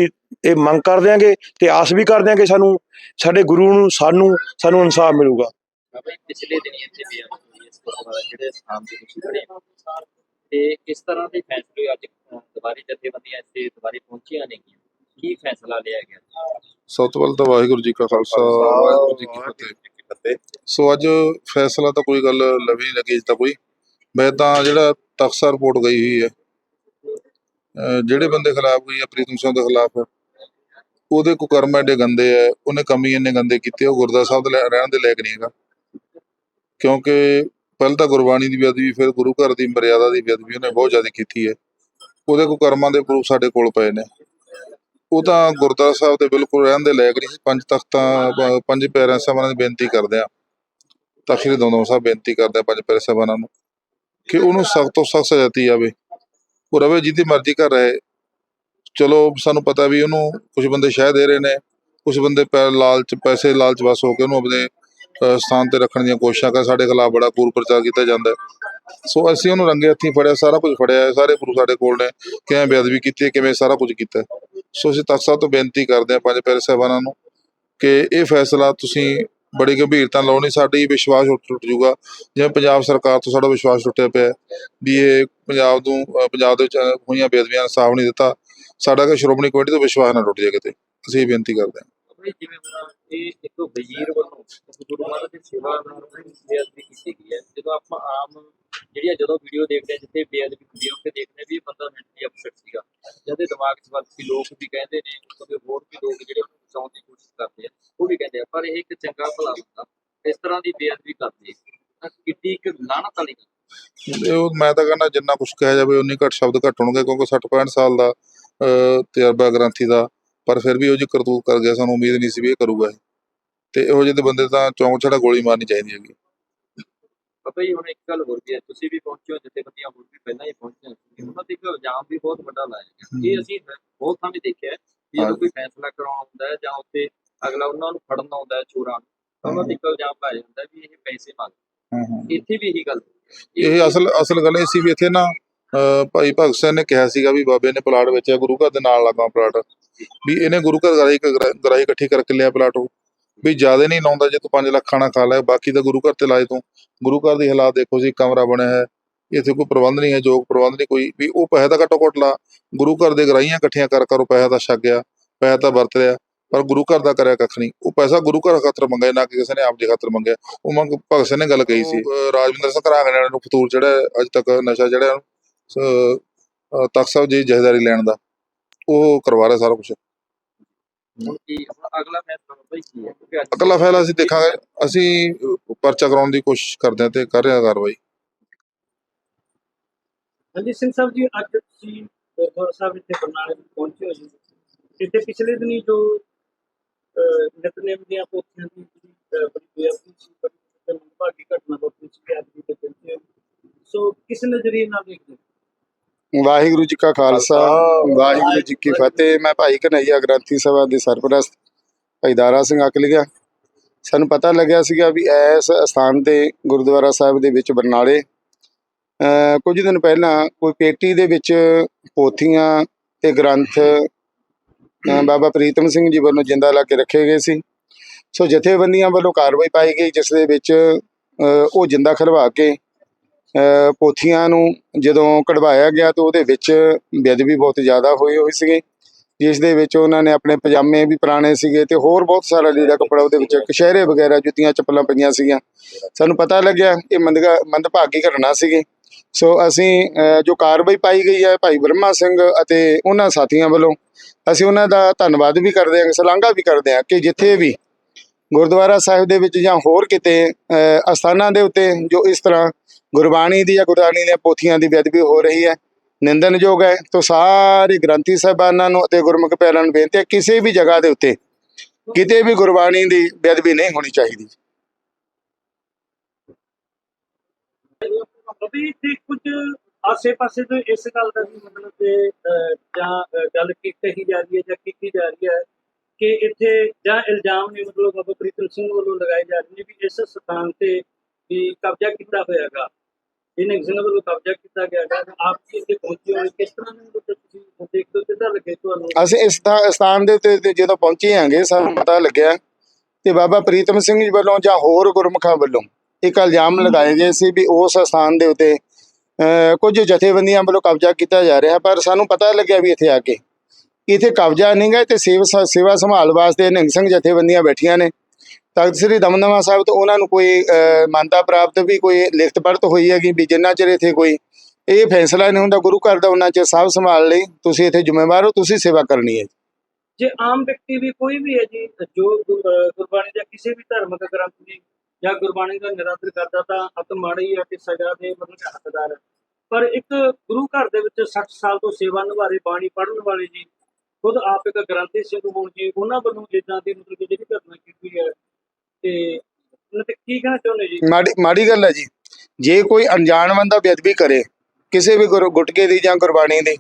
ਇਹ ਮੰਗ ਕਰਦੇ ਹਾਂਗੇ ਤੇ ਆਸ ਵੀ ਕਰਦੇ ਹਾਂਗੇ ਸਾਨੂੰ ਸਾਡੇ ਗੁਰੂ ਨੂੰ ਸਾਨੂੰ ਸਾਨੂੰ ਇਨਸਾਫ ਮਿਲੂਗਾ। ਪਿਛਲੇ ਦਿਨੀ ਇੱਥੇ ਵੀ ਆ ਇਸ ਗੁਰਦੁਆਰਾ ਜਿਹੜੇ ਸਥਾਨ ਤੇ ਤੁਸੀਂ ਖੜੇ ਹੋ ਤੇ ਕਿਸ ਤਰ੍ਹਾਂ ਦੇ ਫੈਸਲੇ ਅੱਜ ਅ, ਦੁਬਾਰੀ ਜਥੇਬੰਦੀਆਂ ਇੱਥੇ ਦੁਬਾਰੀ ਪਹੁੰਚੀਆਂ ਨੇਗੀਆਂ ਕੀ ਫੈਸਲਾ ਲਿਆ ਗਿਆ? ਸਭ ਤੋਂ ਪਹਿਲਾਂ ਤਾਂ ਵਾਹਿਗੁਰੂ ਜੀ ਕਾ ਖਾਲਸਾ ਵਾਹਿਗੁਰੂ ਜੀ ਕੀ ਫਤਿਹ। ਸੋ ਅੱਜ ਫੈਸਲਾ ਤਾਂ ਕੋਈ ਗੱਲ ਲਵੀ ਲੱਗੀ ਤਾਂ ਕੋਈ। ਮੈਂ ਤਾਂ ਜਿਹੜਾ ਤਖਸਾ ਰਿਪੋਰਟ ਗਈ ਹੋਈ ਹੈ। ਜਿਹੜੇ ਬੰਦੇ ਖਿਲਾਫ ਗਈ ਹੈ, ਪ੍ਰੀਤਮ ਸਿੰਘ ਦੇ ਖਿਲਾਫ। ਉਹਦੇ ਕੁਕਰਮ ਐਡੇ ਗੰਦੇ ਐ, ਉਹਨੇ ਕਮੀ ਇੰਨੇ ਗੰਦੇ ਕੀਤੇ, ਉਹ ਗੁਰਦਾ ਸਾਹਿਬ ਦੇ ਲੈ- ਰਹਿਣ ਦੇ ਲਾਇਕ ਨਹੀਂ ਹੈਗਾ। ਕਿਉਂਕਿ ਪਹਿਲਾਂ ਤਾਂ ਗੁਰਬਾਣੀ ਦੀ ਬੇਅਦਬੀ, ਫਿਰ ਗੁਰੂ ਘਰ ਦੀ, ਮਰਿਆਦਾ ਦੀ ਬੇਅਦਬੀ ਉਹਨੇ ਬਹੁਤ ਜ਼ਿਆਦਾ ਕੀਤੀ ਹੈ ਉਹਦੇ ਕੁਕਰਮਾਂ ਦੇ ਪ੍ਰੂਫ ਸਾਡੇ ਕੋਲ ਪਏ ਨੇ। ਉਹ ਤਾਂ ਗੁਰਦੁਆਰਾ ਸਾਹਿਬ ਦੇ ਬਿਲਕੁਲ ਰਹਿਣ ਦੇ ਲਾਇਕ ਨਹੀਂ ਸੀ। ਪੰਜ ਤਖਤਾਂ, ਪੰਜ ਪਿਆਰਿਆਂ ਸਾਹਿਬਾਨਾਂ ਦੀ ਬੇਨਤੀ ਕਰਦੇ ਆ। ਤਖ਼ਤ ਸ੍ਰੀ ਦਮਦਮਾ ਸਾਹਿਬ ਬੇਨਤੀ ਕਰਦੇ ਆ ਪੰਜ ਪਿਆਰੇ ਸਾਹਿਬਾਨਾਂ ਨੂੰ। ਕਿ ਉਹਨੂੰ ਸਖਤ ਤੋਂ ਸਖਤ ਸਜ਼ਾ ਦਿੱਤੀ ਜਾਵੇ। ਉਹ ਰਵੇ ਜਿਹਦੀ ਮਰਜ਼ੀ ਕਰ ਰਹੇ। ਚਲੋ ਸਾਨੂੰ ਪਤਾ ਵੀ ਉਹਨੂੰ ਕੁਝ ਬੰਦੇ ਸ਼ਹਿ ਦੇ ਰਹੇ ਨੇ। ਕੁਝ ਬੰਦੇ ਪੈ ਲਾਲਚ ਪੈਸੇ ਲਾਲਚ ਵਸ ਹੋ ਕੇ ਉਹਨੂੰ ਆਪਣੇ ਅਹ, ਸਥਾਨ ਤੇ ਰੱਖਣ ਦੀਆਂ ਕੋਸ਼ਿਸ਼ਾਂ ਕਰ ਸਾਡੇ ਖਿਲਾਫ ਬੜਾ ਕੂਰ ਪ੍ਰਚਾਰ ਕੀਤਾ ਜਾਂਦਾ। ਸੋ ਅਸੀਂ ਉਹਨੂੰ ਰੰਗੇ ਹੱਥੀਂ ਫੜਿਆ ਸਾਰਾ ਕੁਝ ਫੜਿਆ ਸਾਰੇ ਪ੍ਰੂਫ ਸਾਡੇ ਕੋਲ ਨੇ। ਕਿਵੇਂ ਬੇਅਦਬੀ ਕੀਤੀ ਹੈ ਕਿਵੇਂ ਸਾਰਾ ਕੁਝ ਕੀਤਾ ਸੋ ਅਸੀਂ ਤਖਤ ਸਾਹਿਬ ਤੋਂ ਬੇਨਤੀ ਕਰਦੇ ਹਾਂ ਪੰਜ ਪਿਆਰੇ ਸਾਹਿਬਾਨਾਂ ਨੂੰ ਕਿ ਇਹ ਫੈਸਲਾ ਤੁਸੀਂ ਬੜੀ ਗੰਭੀਰਤਾ ਲਾਉਣੀ ਸਾਡੀ ਵਿਸ਼ਵਾਸ ਟੁੱਟ ਜੂਗਾ ਜਿਵੇਂ ਪੰਜਾਬ ਸਰਕਾਰ ਤੋਂ ਸਾਡਾ ਵਿਸ਼ਵਾਸ ਟੁੱਟਿਆ ਪਿਆ ਵੀ ਇਹ ਪੰਜਾਬ ਨੂੰ, ਅਹ ਪੰਜਾਬ ਦੇ ਵਿੱਚ ਹੋਈਆਂ ਬੇਅਦਬੀਆਂ ਦਾ ਸਾਫ਼ ਨਹੀਂ ਦਿੱਤਾ। ਸਾਡਾ ਕਿ ਸ਼੍ਰੋਮਣੀ ਕਮੇਟੀ ਤੋਂ ਵਿਸ਼ਵਾਸ ਨਾ ਟੁੱਟ ਜਾਏ ਕਿਤੇ। ਅਸੀਂ ਬੇਨਤੀ ਕਰਦੇ ਹਾਂ। ਬਾਬਾ ਜਿਵੇਂ ਹੁਣ ਇਹ ਇੱਕ ਵਜ਼ੀਰ ਵੱਲੋਂ ਗੁਰੂ ਮਹਾਰਾਜ ਦੀ ਸੇਵਾ ਨਾਲ ਬੇਅਦਬੀ ਕੀਤੀ ਗਈ ਹੈ। ਜਦੋਂ ਆਪਾਂ ਆਮ ਜਿਹੜੀਆਂ ਜਦੋਂ ਵੀਡੀਓ ਦੇਖਦੇ ਹਾਂ ਜਿੱਥੇ ਬੇਅਦਬੀ ਹੁੰਦੀ ਹੈ ਉੱਥੇ ਦੇਖਦੇ ਹਾਂ ਵੀ ਇਹ ਬੰਦਾ ਮੈਂਟਲੀ ਅਪਸੈਟ ਸੀਗਾ। ਜਦ ਦਿਮਾਗ 'ਚ ਵਰਤ ਲੋਕ ਵੀ ਕਹਿੰਦੇ ਨੇ ਕਿਉਂਕਿ ਹੋਰ ਵੀ ਲੋਕ ਜਿਹੜੇ ਉਹਨੂੰ ਦੀ ਕੋਸ਼ਿਸ਼ ਕਰਦੇ ਆ ਉਹ ਵੀ ਕਹਿੰਦੇ ਆ। ਪਰ ਇਹ ਇੱਕ ਚੰਗਾ ਭਲਾ ਹੁੰਦਾ ਇਸ ਤਰ੍ਹਾਂ ਦੀ ਬੇਅਦਬੀ ਕਰਦੇ ਤਾਂ ਕਿੱਡੀ ਇੱਕ ਲਾਹਨਤ ਵਾਲੀ ਉਹ ਮੈਂ ਤਾਂ ਕਹਿੰਦਾ ਜਿੰਨਾ ਕੁਝ ਕਿਹਾ ਜਾਵੇ ਉਨੀ ਘੱਟ ਸ਼ਬਦ ਘੱਟ ਹੋਣਗੇ ਕਿਉਂਕਿ 60 65 ਸਾਲ ਦਾ ਅਹ, ਤਜਰਬਾ ਗ੍ਰੰਥੀ ਦਾ ਪਰ ਫਿਰ ਵੀ ਉਹ ਜੀ ਕਰਤੂਤ ਕਰ ਗਿਆ ਸਾਨੂੰ ਉਮੀਦ ਨਹੀਂ ਸੀ ਵੀ ਇਹ ਕਰੂਗਾ ਇਹ। ਤੇ ਇਹੋ ਜਿਹੇ ਬੰਦੇ ਤਾਂ ਚੌਂਕ ਛੜਾ ਗੋਲੀ ਮਾਰਨੀ ਚਾਹੀਦੀ ਹੈਗੀ ਜੀ ਹੁਣ ਇੱਕ ਗੱਲ ਹੋਰ ਵੀ ਹੈ ਤੁਸੀਂ ਵੀ ਪਹੁੰਚੇ ਹੋ ਜਥੇਬੰਦੀਆਂ ਹੋਰ ਵੀ ਪਹਿਲਾਂ ਹੀ ਪਹੁੰਚੀਆਂ ਸੀ ਉਹਨਾਂ ਤੇ ਇੱਕ ਇਲਜ਼ਾਮ ਵੀ ਬਹੁਤ ਵੱਡਾ ਲਾਇਆ ਗਿਆ ਇਹ ਅਸੀਂ ਬਹੁਤ ਥਾਂ 'ਤੇ ਦੇਖਿਆ ਵੀ ਜਦੋਂ। ਕੋਈ ਫੈਸਲਾ ਕਰਾਉਣਾ ਹੁੰਦਾ ਹੈ ਜਾਂ ਉੱਥੇ ਅਗਲਾ ਉਹਨਾਂ ਨੂੰ ਫੜਨ ਆਉਂਦਾ ਹੈ ਚੋਰਾਂ ਨੂੰ ਉਹਨਾਂ ਤੇ ਇੱਕ ਇਲਜ਼ਾਮ ਲਾਇਆ ਜਾਂਦਾ ਵੀ ਇਹ ਪੈਸੇ ਮੰਗਦੇ ਇੱਥੇ ਵੀ ਇਹੀ ਗੱਲ ਇਹ ਅਸਲ ਅਸਲ ਗੱਲ ਇਹ ਸੀ ਵੀ ਇੱਥੇ ਨਾ ਭਾਈ ਭਗਤ ਸਿੰਘ ਨੇ ਕਿਹਾ ਸੀਗਾ ਵੀ ਬਾਬੇ ਨੇ ਪਲਾਟ ਵੇਚਿਆ ਗੁਰੂ ਘਰ ਦੇ ਨਾਲ ਲੱਗਾ ਪਲਾਟ। ਵੀ ਇਹਨੇ ਗੁਰੂ ਘਰ ਗਰਾਈ ਗਰਾਈ ਇਕੱਠੀ ਕਰਕੇ ਲਿਆ ਪਲਾਟ ਉਹ। ਵੀ ਜ਼ਿਆਦਾ ਨਹੀਂ ਲਾਉਂਦਾ ਜੇ ਤੂੰ 5 ਲੱਖ ਖਾਣਾ ਖਾ ਲੈ ਬਾਕੀ ਤਾਂ ਗੁਰੂ ਘਰ ਤੇ ਲਾਏ ਤੂੰ। ਗੁਰੂ ਘਰ ਦੀ ਹਾਲਾਤ ਦੇਖੋ ਜੀ ਕਮਰਾ ਬਣਿਆ ਹੈ। ਇੱਥੇ ਕੋਈ ਪ੍ਰਬੰਧ ਨਹੀਂ ਹੈ ਜੋਗ ਪ੍ਰਬੰਧ ਨਹੀਂ ਕੋਈ। ਵੀ ਉਹ ਪੈਸੇ ਤਾਂ ਘੱਟੋ ਘੱਟ ਲਾ। ਗੁਰੂ ਘਰ ਦੇ ਗਰਾਈਆਂ ਇਕੱਠੀਆਂ ਕਰ ਕਰ ਉਹ ਪੈਸਾ ਤਾਂ ਛੱਕ ਗਿਆ। ਪੈਸਾ ਤਾਂ ਵਰਤ ਲਿਆ। ਪਰ ਗੁਰੂ ਘਰ ਦਾ ਕਰਿਆ ਕੱਖ ਨਹੀਂ। ਉਹ ਪੈਸਾ ਗੁਰੂ ਘਰ ਖਾਤਰ ਮੰਗਿਆ ਨਾ ਕਿ ਕਿਸੇ ਨੇ ਆਪ ਦੀ ਖਾਤਰ ਮੰਗਿਆ। ਉਹ ਮੰਗ ਭਗਤ ਸਿੰਘ ਨੇ ਗੱਲ ਕਹੀ ਸੀ। ਰਾਜਵਿੰਦਰ ਸਿੰਘ ਘਰਾਂਗਣੇ ਨੂੰ ਫਤੂਰ ਜਿਹੜਾ ਅੱਜ ਤੱਕ ਨਸ਼ਾ ਜਿਹੜਾ ਤਖ਼ਤ ਸਾਹਿਬ ਜੀ ਜਹਦਾਰੀ ਲੈਣ ਦਾ। ਉਹ ਕਰਵਾ ਰਿਹਾ ਸਾਰਾ ਕੁਝ ਹੁਣ ਕੀ ਹੁਣ ਅਗਲਾ ਫੈਸਲਾ ਅਗਲਾ ਫੈਸਲਾ ਅਸੀਂ ਦੇਖਾਂਗੇ। ਅਸੀਂ ਪਰਚਾ ਕਰਾਉਣ ਦੀ ਕੋਸ਼ਿਸ਼ ਕਰਦੇ ਹਾਂ ਤੇ ਕਰ ਰਹੇ ਹਾਂ ਕਾਰਵਾਈ। ਹਾਂਜੀ ਸਿੰਘ ਸਾਹਿਬ ਜੀ ਅੱਜ ਤੁਸੀਂ ਗੁਰਦੁਆਰਾ ਸਾਹਿਬ ਇੱਥੇ ਬਰਨਾਲੇ ਵਿੱਚ ਪਹੁੰਚੇ ਹੋ ਜੀ। ਇੱਥੇ ਪਿਛਲੇ ਦਿਨੀ ਜੋ ਨਿਤਨੇਮ ਦੀਆਂ ਪੋਥੀਆਂ ਦੀ ਬੜੀ ਬੇਅਦਬੀ ਸੀ ਬੜੀ ਮੰਦਭਾਗੀ ਘਟਨਾ ਵਾਪਰੀ ਸੀ ਅੱਜ ਦੀ ਦੇ ਵਿੱਚ ਸੋ ਕਿਸ ਨਜ਼ਰੀਏ ਨਾਲ ਦੇਖਦੇ? ਵਾਹਿਗੁਰੂ ਜੀ ਕਾ ਖਾਲਸਾ ਵਾਹਿਗੁਰੂ ਜੀ ਕੀ ਫਤਿਹ। ਮੈਂ ਭਾਈ ਕਨਈਆ ਗ੍ਰੰਥੀ ਸਭਾ ਦੇ ਸਰਪ੍ਰਸਤ ਭਾਈ ਦਾਰਾ ਸਿੰਘ ਅਕਲੀਆ ਸਾਨੂੰ ਪਤਾ ਲੱਗਿਆ ਸੀਗਾ ਵੀ ਇਸ ਸਥਾਨ ਤੇ ਗੁਰਦੁਆਰਾ ਸਾਹਿਬ ਦੇ ਵਿੱਚ ਬਰਨਾਲੇ ਕੁਝ ਦਿਨ ਪਹਿਲਾਂ ਕੋਈ ਪੇਟੀ ਦੇ ਵਿੱਚ ਪੋਥੀਆਂ ਤੇ ਗ੍ਰੰਥ ਬਾਬਾ ਪ੍ਰੀਤਮ ਸਿੰਘ ਜੀ ਵੱਲੋਂ ਜਿੰਦਾ ਲਾ ਕੇ ਰੱਖੇ ਗਏ ਸੀ। ਸੋ ਜਥੇਬੰਦੀਆਂ ਵੱਲੋਂ ਕਾਰਵਾਈ ਪਾਈ ਗਈ ਜਿਸ ਦੇ ਵਿੱਚ ਉਹ ਜਿੰਦਾ ਖੜਵਾ ਕੇ ਪੋਥੀਆਂ ਨੂੰ ਜਦੋਂ ਕਢਵਾਇਆ ਗਿਆ ਤਾਂ ਉਹਦੇ ਵਿੱਚ ਬੇਅਦਬੀ ਬਹੁਤ ਜ਼ਿਆਦਾ ਹੋਈ ਹੋਈ ਸੀਗੀ ਜਿਸ ਦੇ ਵਿੱਚ ਉਹਨਾਂ ਨੇ ਆਪਣੇ ਪਜਾਮੇ ਵੀ ਪੁਰਾਣੇ ਸੀਗੇ ਤੇ ਹੋਰ ਬਹੁਤ ਸਾਰਾ ਲੀੜਾ ਕੱਪੜਾ ਉਹਦੇ ਵਿੱਚ ਕਸ਼ਹਿਰੇ ਵਗੈਰਾ ਜੁੱਤੀਆਂ ਚੱਪਲਾਂ ਪਈਆਂ ਸੀਗੀਆਂ। ਸਾਨੂੰ ਪਤਾ ਲੱਗਿਆ ਇਹ ਮੰਦਗਾ ਮੰਦਭਾਗੀ ਘਟਨਾ ਸੀਗੀ। ਸੋ ਅਸੀਂ ਅ, ਜੋ ਕਾਰਵਾਈ ਪਾਈ ਗਈ ਹੈ ਭਾਈ ਬ੍ਰਹਮਾ ਸਿੰਘ ਅਤੇ ਉਹਨਾਂ ਸਾਥੀਆਂ ਵੱਲੋਂ ਅਸੀਂ ਉਹਨਾਂ ਦਾ ਧੰਨਵਾਦ ਵੀ ਕਰਦੇ ਹਾਂ ਸ਼ਲਾਘਾ ਵੀ ਕਰਦੇ ਹਾਂ ਕਿ ਜਿੱਥੇ ਵੀ ਗੁਰਦੁਆਰਾ ਸਾਹਿਬ ਦੇ ਵਿੱਚ ਜਾਂ ਹੋਰ ਕਿਤੇ ਅ, ਅਸਥਾਨਾਂ ਦੇ ਉੱਤੇ ਜੋ ਇਸ ਤਰ੍ਹਾਂ ਗੁਰਬਾਣੀ ਦੀ ਜਾਂ ਗੁਰਬਾਣੀ ਦੀਆਂ ਪੋਥੀਆਂ ਦੀ ਬੇਅਦਬੀ ਹੋ ਰਹੀ ਹੈ। ਨਿੰਦਨਯੋਗ ਹੈ ਤੋਂ ਸਾਰੇ ਗ੍ਰੰਥੀ ਸਾਹਿਬਾਨਾਂ ਨੂੰ ਅਤੇ ਗੁਰਮੁਖ ਪਿਆਰਿਆਂ ਨੂੰ ਬੇਨਤੀ ਹੈ ਕਿਸੇ ਵੀ ਜਗ੍ਹਾ ਦੇ ਉੱਤੇ ਕਿਤੇ ਵੀ ਗੁਰਬਾਣੀ ਦੀ ਬੇਅਦਬੀ ਨਹੀਂ ਹੋਣੀ ਚਾਹੀਦੀ। ਅਭੀ ਤੇ ਕੁਝ ਆਸੇ-ਪਾਸੇ ਤੋਂ ਇਸ ਗੱਲ ਦਾ ਵੀ ਮਤਲਬ ਕਿ ਜਾਂ ਗੱਲ ਕੀ ਕਹੀ ਜਾ ਰਹੀ ਹੈ ਜਾਂ ਕੀਤੀ ਜਾ ਰਹੀ ਹੈ ਕਿ ਇੱਥੇ ਜਾਂ ਇਲਜ਼ਾਮ ਨੇ ਮਤਲਬ ਬਾਬਾ ਪ੍ਰੀਤਮ ਸਿੰਘ ਵੱਲੋਂ ਲਗਾਏ ਜਾ ਰਹੇ ਨੇ ਵੀ ਇਸ ਸਥਾਨ ਤੇ ਵੀ ਕਬਜ਼ਾ ਕੀਤਾ ਹੋਇਆਗਾ। ਇਹਨੇ ਸਿੰਘ ਵੱਲੋਂ ਕਬਜ਼ਾ ਕੀਤਾ ਗਿਆ ਹੈ ਆਪ ਜੀ ਪਹੁੰਚੇ ਹੋ ਕਿਸ ਤਰ੍ਹਾਂ ਦੇ ਤੁਸੀਂ ਦੇਖਦੇ ਹੋ ਕਿੱਦਾਂ ਲੱਗੇ ਤੁਹਾਨੂੰ? ਅਸੀਂ ਇਸ ਸਥਾਨ ਦੇ ਉੱਤੇ ਜਦੋਂ ਪਹੁੰਚੇ ਹਾਂਗੇ ਸਾਨੂੰ ਪਤਾ ਲੱਗਿਆ ਤੇ ਬਾਬਾ ਪ੍ਰੀਤਮ ਸਿੰਘ ਜੀ ਵੱਲੋਂ ਜਾਂ ਹੋਰ ਗੁਰਮੁਖਾਂ ਵੱਲੋਂ ਇੱਕ ਇਲਜ਼ਾਮ ਲਗਾਏ ਗਏ ਸੀ ਵੀ ਉਸ ਸਥਾਨ ਦੇ ਉੱਤੇ ਅਹ, ਕੁਝ ਜਥੇਬੰਦੀਆਂ ਵੱਲੋਂ ਕਬਜ਼ਾ ਕੀਤਾ ਜਾ ਰਿਹਾ ਪਰ ਸਾਨੂੰ ਪਤਾ ਲੱਗਿਆ ਵੀ ਇੱਥੇ ਆ ਕੇ। ਇੱਥੇ ਕਬਜ਼ਾ ਨਹੀਂ ਗਾ ਤੇ ਸੇਵਾ ਸੇਵਾ ਸੰਭਾਲ ਵਾਸਤੇ ਨਿਹੰਗ ਸਿੰਘ ਜਥੇਬੰਦੀਆਂ ਬੈਠੀਆਂ ਨੇ। ਤਖਤ ਸ੍ਰੀ ਦਮਦਮਾ ਸਾਹਿਬ ਤੋਂ ਉਹਨਾਂ ਨੂੰ ਕੋਈ ਮਾਨਤਾ ਪ੍ਰਾਪਤ ਵੀ ਕੋਈ ਲਿਖਤ ਪੜਤ ਹੋਈ ਹੈਗੀ ਵੀ ਜਿੰਨਾ ਚਿਰ ਇੱਥੇ ਕੋਈ ਇਹ ਫੈਸਲਾ ਨਹੀਂ ਹੁੰਦਾ ਗੁਰੂ ਘਰ ਦਾ ਉਹਨਾਂ ਚਿਰ ਸਾਂਭ ਸੰਭਾਲ ਲਈ, ਤੁਸੀਂ ਇੱਥੇ ਜ਼ਿੰਮੇਵਾਰ ਹੋ, ਤੁਸੀਂ ਸੇਵਾ ਕਰਨੀ ਹੈ ਜੇ। ਆਮ ਵਿਅਕਤੀ ਵੀ ਕੋਈ ਵੀ ਹੈ ਜੀ, ਜੋ ਗੁਰਬਾਣੀ ਦਾ ਕਿਸੇ ਵੀ ਧਾਰਮਿਕ ਗ੍ਰੰਥ ਦੀ ਜਾਂ ਗੁਰਬਾਣੀ ਦਾ ਨਿਰਾਦਰ ਕਰਦਾ ਤਾਂ ਅਤ ਮਾੜੀ ਹੈ ਕਿ ਸਜ਼ਾ ਦੇ ਮਤਲਬ ਹੱਕਦਾਰ ਹੈ। ਪਰ ਇੱਕ ਗੁਰੂ ਘਰ ਦੇ ਵਿੱਚ 60 ਸਾਲ ਤੋਂ ਸੇਵਾ ਨਿਭਾ ਬਾਣੀ ਪੜ੍ਹਨ ਵਾਲੇ ਜੀ, ਖੁਦ ਆਪ ਇੱਕ ਗ੍ਰੰਥੀ ਸਿੰਘ ਹੋਣ ਜੀ, ਉਹਨਾਂ ਵੱਲੋਂ ਇਦਾਂ ਦੀ ਮਤਲਬ ਜਿਹੜੀ ਘਟਨਾ ਕੀਤੀ ਹੈ ਤੇ ਉਹਨਾਂ ਤੇ ਕੀ ਕਹਿਣਾ ਚਾਹੁੰਦੇ ਜੀ? ਮਾੜੀ ਮਾੜੀ ਗੱਲ ਹੈ ਜੀ। ਜੇ ਕੋਈ ਅਣਜਾਣ ਬੰਦਾ ਬੇਅਦਬੀ ਕਰੇ ਕਿਸੇ ਵੀ ਗੁਰ- ਗੁਟਕੇ ਦੀ ਜਾਂ ਗੁਰਬਾਣੀ ਦੀ